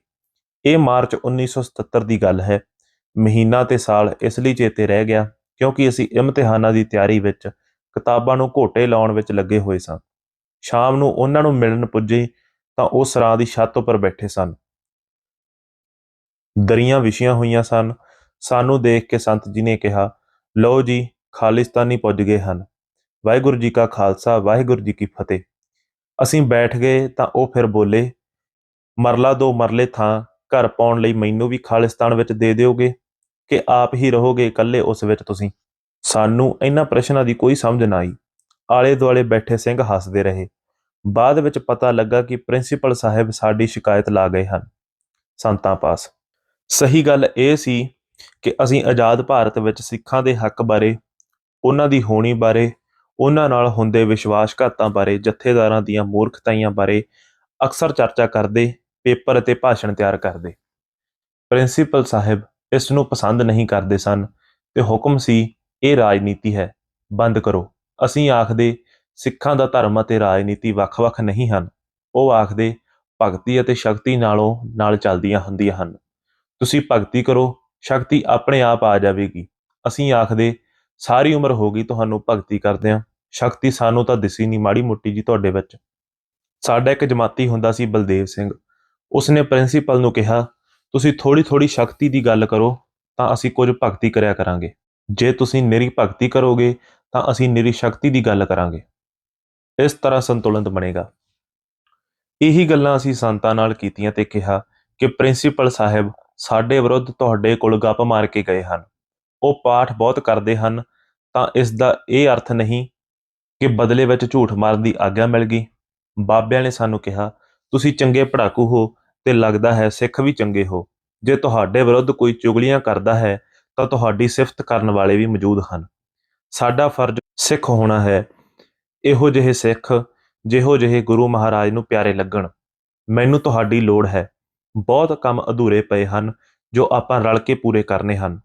ਇਹ ਮਾਰਚ 1977 ਦੀ ਗੱਲ ਹੈ। ਮਹੀਨਾ ਤੇ ਸਾਲ ਇਸ ਲਈ ਚੇਤੇ ਰਹਿ ਗਿਆ ਕਿਉਂਕਿ ਅਸੀਂ ਇਮਤਿਹਾਨਾਂ ਦੀ ਤਿਆਰੀ ਵਿੱਚ ਕਿਤਾਬਾਂ ਨੂੰ ਘੋਟੇ ਲਾਉਣ ਵਿੱਚ ਲੱਗੇ ਹੋਏ ਸਾਂ। ਸ਼ਾਮ ਨੂੰ ਉਹਨਾਂ ਨੂੰ ਮਿਲਣ ਪੁੱਜੇ ਤਾਂ ਉਹ ਸਰਾਂ ਦੀ ਛੱਤ ਉੱਪਰ ਬੈਠੇ ਸਨ। ਦਰੀਆਂ ਵਿਛੀਆਂ ਹੋਈਆਂ ਸਨ। ਸਾਨੂੰ ਦੇਖ ਕੇ ਸੰਤ ਜੀ ਨੇ ਕਿਹਾ, ਲਓ ਜੀ, ਖਾਲਿਸਤਾਨੀ ਪੁੱਜ ਗਏ ਹਨ। ਵਾਹਿਗੁਰੂ ਜੀ ਕਾ ਖਾਲਸਾ, ਵਾਹਿਗੁਰੂ ਜੀ ਕੀ ਫਤਿਹ। ਅਸੀਂ ਬੈਠ ਗਏ ਤਾਂ ਉਹ ਫਿਰ ਬੋਲੇ, ਮਰਲਾ ਦੋ ਮਰਲੇ ਥਾਂ ਘਰ ਪਾਉਣ ਲਈ ਮੈਨੂੰ ਵੀ ਖਾਲਿਸਤਾਨ ਵਿੱਚ ਦੇ ਦਿਓਗੇ ਕਿ ਆਪ ਹੀ ਰਹੋਗੇ ਇਕੱਲੇ ਉਸ ਵਿੱਚ ਤੁਸੀਂ? ਸਾਨੂੰ ਇਹਨਾਂ ਪ੍ਰਸ਼ਨਾਂ ਦੀ ਕੋਈ ਸਮਝ ਨਾ ਆਈ। ਆਲੇ ਦੁਆਲੇ ਬੈਠੇ ਸਿੰਘ ਹੱਸਦੇ ਰਹੇ। ਬਾਅਦ ਵਿੱਚ ਪਤਾ ਲੱਗਾ ਕਿ ਪ੍ਰਿੰਸੀਪਲ ਸਾਹਿਬ ਸਾਡੀ ਸ਼ਿਕਾਇਤ ਲਾ ਗਏ ਹਨ। ਸੰਤਾਂ ਪਾਸ। ਸਹੀ ਗੱਲ ਇਹ ਸੀ ਕਿ ਅਸੀਂ ਆਜ਼ਾਦ ਭਾਰਤ ਵਿੱਚ ਸਿੱਖਾਂ ਦੇ ਹੱਕ ਬਾਰੇ, ਉਹਨਾਂ ਦੀ ਹੋਣੀ ਬਾਰੇ, ਉਹਨਾਂ ਨਾਲ ਹੁੰਦੇ ਵਿਸ਼ਵਾਸਘਾਤਾਂ ਬਾਰੇ, ਜਥੇਦਾਰਾਂ ਦੀਆਂ ਮੂਰਖਤਾਈਆਂ ਬਾਰੇ ਅਕਸਰ ਚਰਚਾ ਕਰਦੇ, ਪੇਪਰ ਅਤੇ ਭਾਸ਼ਣ ਤਿਆਰ ਕਰਦੇ। ਪ੍ਰਿੰਸੀਪਲ ਸਾਹਿਬ ਇਸ ਨੂੰ ਪਸੰਦ ਨਹੀਂ ਕਰਦੇ ਸਨ ਤੇ ਹੁਕਮ ਸੀ, ਇਹ ਰਾਜਨੀਤੀ ਹੈ, ਬੰਦ ਕਰੋ। ਅਸੀਂ ਆਖਦੇ ਸਿੱਖਾਂ ਦਾ ਧਰਮ ਅਤੇ ਰਾਜਨੀਤੀ ਵੱਖ-ਵੱਖ ਨਹੀਂ ਹਨ। ਉਹ ਆਖਦੇ, ਭਗਤੀ ਅਤੇ ਸ਼ਕਤੀ ਨਾਲੋਂ ਨਾਲ ਚੱਲਦੀਆਂ ਹੁੰਦੀਆਂ ਹਨ। ਤੁਸੀਂ ਭਗਤੀ ਕਰੋ, ਸ਼ਕਤੀ ਆਪਣੇ ਆਪ ਆ ਜਾਵੇਗੀ। ਅਸੀਂ ਆਖਦੇ, ਸਾਰੀ ਉਮਰ ਹੋ ਗਈ ਤੁਹਾਨੂੰ ਭਗਤੀ ਕਰਦਿਆਂ, ਸ਼ਕਤੀ ਸਾਨੂੰ ਤਾਂ ਦਿਸੀ ਨਹੀਂ ਮਾੜੀ ਮੁੱਟੀ ਜੀ ਤੁਹਾਡੇ ਵਿੱਚ। ਸਾਡਾ ਇੱਕ ਜਮਾਤੀ ਹੁੰਦਾ ਸੀ ਬਲਦੇਵ ਸਿੰਘ। ਉਸਨੇ ਪ੍ਰਿੰਸੀਪਲ ਨੂੰ ਕਿਹਾ, ਤੁਸੀਂ ਥੋੜੀ ਥੋੜੀ ਸ਼ਕਤੀ ਦੀ ਗੱਲ ਕਰੋ, ਤਾਂ ਅਸੀਂ ਕੁਝ ਭਗਤੀ ਕਰਿਆ ਕਰਾਂਗੇ। ਜੇ ਤੁਸੀਂ ਨਿਰੀ ਭਗਤੀ ਕਰੋਗੇ, ਤਾਂ ਅਸੀਂ ਨਿਰੀ ਸ਼ਕਤੀ ਦੀ ਗੱਲ ਕਰਾਂਗੇ। ਇਸ ਤਰ੍ਹਾਂ ਸੰਤੁਲਨ ਬਣੇਗਾ। ਇਹੀ ਗੱਲਾਂ ਅਸੀਂ ਸੰਤਾਂ ਨਾਲ ਕੀਤੀਆਂ ਤੇ ਕਿਹਾ ਕਿ ਪ੍ਰਿੰਸੀਪਲ ਸਾਹਿਬ ਸਾਡੇ ਵਿਰੁੱਧ ਤੁਹਾਡੇ ਕੋਲ ਗੱਪ ਮਾਰ ਕੇ ਗਏ ਹਨ। ਉਹ ਪਾਠ ਬਹੁਤ ਕਰਦੇ ਹਨ, ਤਾਂ ਇਸ ਦਾ ਇਹ ਅਰਥ ਨਹੀਂ ਕਿ ਬਦਲੇ ਵਿੱਚ ਝੂਠ ਮਾਰਨ ਦੀ ਆਗਿਆ ਮਿਲ ਗਈ। ਬਾਬਿਆਂ ਨੇ ਸਾਨੂੰ ਕਿਹਾ, ਤੁਸੀਂ ਚੰਗੇ ਪੜਾਕੂ ਹੋ ਤੇ ਲੱਗਦਾ ਹੈ ਸਿੱਖ ਵੀ ਚੰਗੇ ਹੋ। ਜੇ ਤੁਹਾਡੇ ਵਿਰੁੱਧ ਕੋਈ ਚੁਗਲੀਆਂ ਕਰਦਾ ਹੈ, ਤਾਂ ਤੁਹਾਡੀ ਸਿਫਤ ਕਰਨ ਵਾਲੇ ਵੀ ਮੌਜੂਦ ਹਨ। ਸਾਡਾ ਫਰਜ਼ ਸਿੱਖ ਹੋਣਾ ਹੈ ਇਹੋ ਜਿਹੇ ਸਿੱਖ, ਜਿਹੋ ਜਿਹੇ ਗੁਰੂ ਮਹਾਰਾਜ ਨੂੰ ਪਿਆਰੇ ਲੱਗਣ। ਮੈਨੂੰ ਤੁਹਾਡੀ ਲੋੜ ਹੈ। ਬਹੁਤ ਕੰਮ ਅਧੂਰੇ ਪਏ ਹਨ, ਜੋ ਆਪਾਂ ਰਲ ਕੇ ਪੂਰੇ ਕਰਨੇ ਹਨ।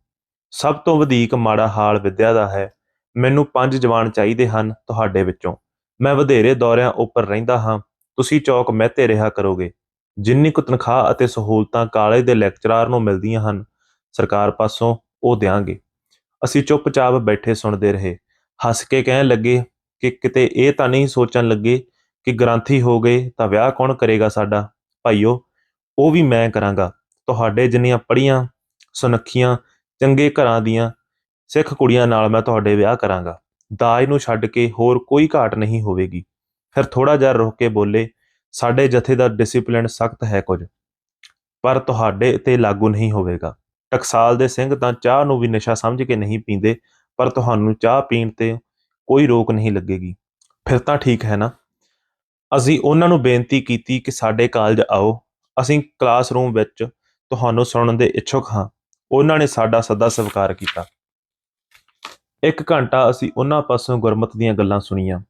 ਸਭ ਤੋਂ ਵਧੇਕ ਮਾੜਾ ਹਾਲ ਵਿਦਿਆ ਦਾ ਹੈ। ਮੈਨੂੰ ਪੰਜ ਜਵਾਨ ਚਾਹੀਦੇ ਹਨ ਤੁਹਾਡੇ ਵਿੱਚੋਂ। ਮੈਂ ਵਧੇਰੇ ਦੌਰਿਆਂ ਉੱਪਰ ਰਹਿੰਦਾ ਹਾਂ। ਤੁਸੀਂ ਚੌਕ ਮਹਿਤੇ ਰਿਹਾ ਕਰੋਗੇ। ਜਿੰਨੀ ਕੁ ਤਨਖਾਹ ਅਤੇ ਸਹੂਲਤਾਂ ਕਾਲਜ ਦੇ ਲੈਕਚਰਾਰ ਨੂੰ ਮਿਲਦੀਆਂ ਹਨ, ਸਰਕਾਰ ਪਾਸੋਂ ਉਹ ਦਿਆਂਗੇ। ਅਸੀਂ ਚੁੱਪਚਾਪ ਬੈਠੇ ਸੁਣਦੇ ਰਹੇ। ਹੱਸ ਕੇ ਕਹਿਣ ਲੱਗੇ ਕਿ ਕਿਤੇ ਇਹ ਤਾਂ ਨਹੀਂ ਸੋਚਣ ਲੱਗੇ ਕਿ ਗ੍ਰੰਥੀ ਹੋ ਗਏ ਤਾਂ ਵਿਆਹ ਕੌਣ ਕਰੇਗਾ ਸਾਡਾ? ਭਾਈਓ, ਉਹ ਵੀ ਮੈਂ ਕਰਾਂਗਾ। ਤੁਹਾਡੇ ਜਿੰਨੀਆਂ ਪੜੀਆਂ ਸੁਨੱਖੀਆਂ, ਚੰਗੇ ਘਰਾਂ ਦੀਆਂ ਸਿੱਖ ਕੁੜੀਆਂ ਨਾਲ ਮੈਂ ਤੁਹਾਡੇ ਵਿਆਹ ਕਰਾਂਗਾ। ਦਾਜ ਨੂੰ ਛੱਡ ਕੇ ਹੋਰ ਕੋਈ ਘਾਟ ਨਹੀਂ ਹੋਵੇਗੀ। ਫਿਰ ਥੋੜਾ ਜਿਹਾ ਰੁਕ ਕੇ ਬੋਲੇ, ਸਾਡੇ ਜਥੇ ਦਾ ਡਿਸਪਲਿਨ ਸਖਤ ਹੈ ਕੁਝ, ਪਰ ਤੁਹਾਡੇ ਤੇ ਲਾਗੂ ਨਹੀਂ ਹੋਵੇਗਾ। ਟਕਸਾਲ ਦੇ ਸਿੰਘ ਤਾਂ ਚਾਹ ਨੂੰ ਵੀ ਨਸ਼ਾ ਸਮਝ ਕੇ ਨਹੀਂ ਪੀਂਦੇ, ਪਰ ਤੁਹਾਨੂੰ ਚਾਹ ਪੀਣ ਤੇ ਕੋਈ ਰੋਕ ਨਹੀਂ ਲੱਗੇਗੀ। ਫਿਰ ਤਾਂ ਠੀਕ ਹੈ ਨਾ। ਅਸੀਂ ਉਹਨਾਂ ਨੂੰ ਬੇਨਤੀ ਕੀਤੀ ਕਿ ਸਾਡੇ ਕਾਲਜ ਆਓ। ਅਸੀਂ ਕਲਾਸਰੂਮ ਵਿੱਚ ਤੁਹਾਨੂੰ ਸੁਣਨ ਦੇ ਇੱਛੁਕ ਹਾਂ। ਉਹਨਾਂ ਨੇ ਸਾਡਾ ਸੱਦਾ ਸਵੀਕਾਰ ਕੀਤਾ। ਇੱਕ ਘੰਟਾ ਅਸੀਂ ਉਹਨਾਂ ਪਾਸੋਂ ਗੁਰਮਤ ਦੀਆਂ ਗੱਲਾਂ ਸੁਣੀਆਂ।